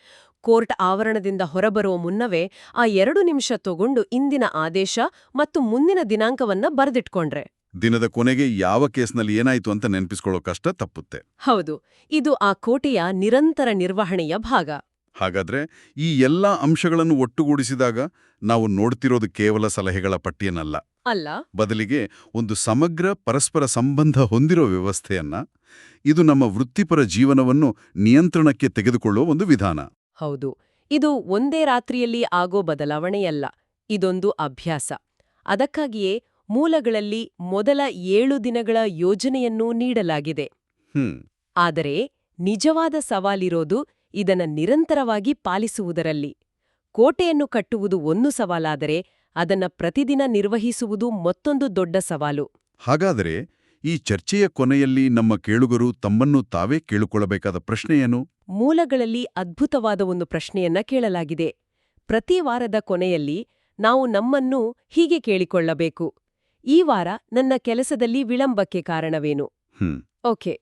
ಕೋರ್ಟ್ ಆವರಣದಿಂದ ಹೊರಬರುವ ಮುನ್ನವೇ ಆ ಎರಡು ನಿಮಿಷ ತಗೊಂಡು ಇಂದಿನ ಆದೇಶ ಮತ್ತು ಮುಂದಿನ ದಿನಾಂಕವನ್ನ ಬರೆದಿಟ್ಕೊಂಡ್ರೆ. ದಿನದ ಕೊನೆಗೆ ಯಾವ ಕೇಸ್ನಲ್ಲಿ ಏನಾಯ್ತು ಅಂತ ನೆನಪಿಸ್ಕೊಳ್ಳೋ ಕಷ್ಟ ತಪ್ಪುತ್ತೆ. ಹೌದು ಇದು ಆ ಕೋಟೆಯ ನಿರಂತರ ನಿರ್ವಹಣೆಯ ಭಾಗ. ಹಾಗಾದ್ರೆ ಈ ಎಲ್ಲಾ ಅಂಶಗಳನ್ನು ಒಟ್ಟುಗೂಡಿಸಿದಾಗ ನಾವು ನೋಡ್ತಿರೋದು ಕೇವಲ ಸಲಹೆಗಳ ಪಟ್ಟಿಯನ್ನಲ್ಲ. ಅಲ್ಲ. ಬದಲಿಗೆ ಒಂದು ಸಮಗ್ರ ಪರಸ್ಪರ ಸಂಬಂಧ ಹೊಂದಿರೋ ವ್ಯವಸ್ಥೆಯನ್ನ ಇದು ನಮ್ಮ ವೃತ್ತಿಪರ ಜೀವನವನ್ನು ನಿಯಂತ್ರಣಕ್ಕೆ ತೆಗೆದುಕೊಳ್ಳುವ ಒಂದು ವಿಧಾನ. ಹೌದು ಇದು ಒಂದೇ ರಾತ್ರಿಯಲ್ಲಿ ಆಗೋ ಬದಲಾವಣೆಯಲ್ಲ ಇದೊಂದು ಅಭ್ಯಾಸ. ಅದಕ್ಕಾಗಿಯೇ ಮೂಲಗಳಲ್ಲಿ ಮೊದಲ ಏಳು ದಿನಗಳ ಯೋಜನೆಯನ್ನೂ ನೀಡಲಾಗಿದೆ. ಆದರೆ ನಿಜವಾದ ಸವಾಲಿರೋದು ಇದನ್ನ ನಿರಂತರವಾಗಿ ಪಾಲಿಸುವುದರಲ್ಲಿ. ಕೋಟೆಯನ್ನು ಕಟ್ಟುವುದು ಒಂದು ಸವಾಲಾದರೆ ಅದನ್ನ ಪ್ರತಿದಿನ ನಿರ್ವಹಿಸುವುದು ಮತ್ತೊಂದು ದೊಡ್ಡ ಸವಾಲು. ಹಾಗಾದರೆ ಈ ಚರ್ಚೆಯ ಕೊನೆಯಲ್ಲಿ ನಮ್ಮ ಕೇಳುಗರು ತಮ್ಮನ್ನು ತಾವೇ ಕೇಳಿಕೊಳ್ಳಬೇಕಾದ ಪ್ರಶ್ನೆಯೇನು ಮೂಲಗಳಲ್ಲಿ ಅದ್ಭುತವಾದ ಒಂದು ಪ್ರಶ್ನೆಯನ್ನ ಕೇಳಲಾಗಿದೆ. ಪ್ರತಿ ವಾರದ ಕೊನೆಯಲ್ಲಿ ನಾವು ನಮ್ಮನ್ನು ಹೀಗೆ ಕೇಳಿಕೊಳ್ಳಬೇಕು. ಈ ವಾರ ನನ್ನ ಕೆಲಸದಲ್ಲಿ ವಿಳಂಬಕ್ಕೆ ಕಾರಣವೇನು? ಓಕೆ.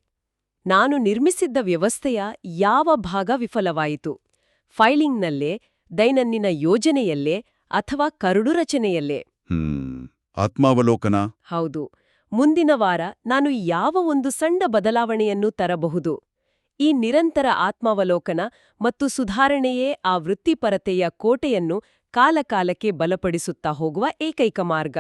ನಾನು ನಿರ್ಮಿಸಿದ್ದ ವ್ಯವಸ್ಥೆಯ ಯಾವ ಭಾಗ ವಿಫಲವಾಯಿತು? ಫೈಲಿಂಗ್ನಲ್ಲೇ ದೈನಂದಿನ ಯೋಜನೆಯಲ್ಲೇ ಅಥವಾ ಕರುಡು ರಚನೆಯಲ್ಲೇ? ಆತ್ಮಾವಲೋಕನ? ಹೌದು. ಮುಂದಿನ ವಾರ ನಾನು ಯಾವ ಒಂದು ಸಣ್ಣ ಬದಲಾವಣೆಯನ್ನು ತರಬಹುದು? ಈ ನಿರಂತರ ಆತ್ಮಾವಲೋಕನ ಮತ್ತು ಸುಧಾರಣೆಯೇ ಆ ವೃತ್ತಿಪರತೆಯ ಕೋಟೆಯನ್ನು ಕಾಲಕಾಲಕ್ಕೆ ಬಲಪಡಿಸುತ್ತಾ ಹೋಗುವ ಏಕೈಕ ಮಾರ್ಗ.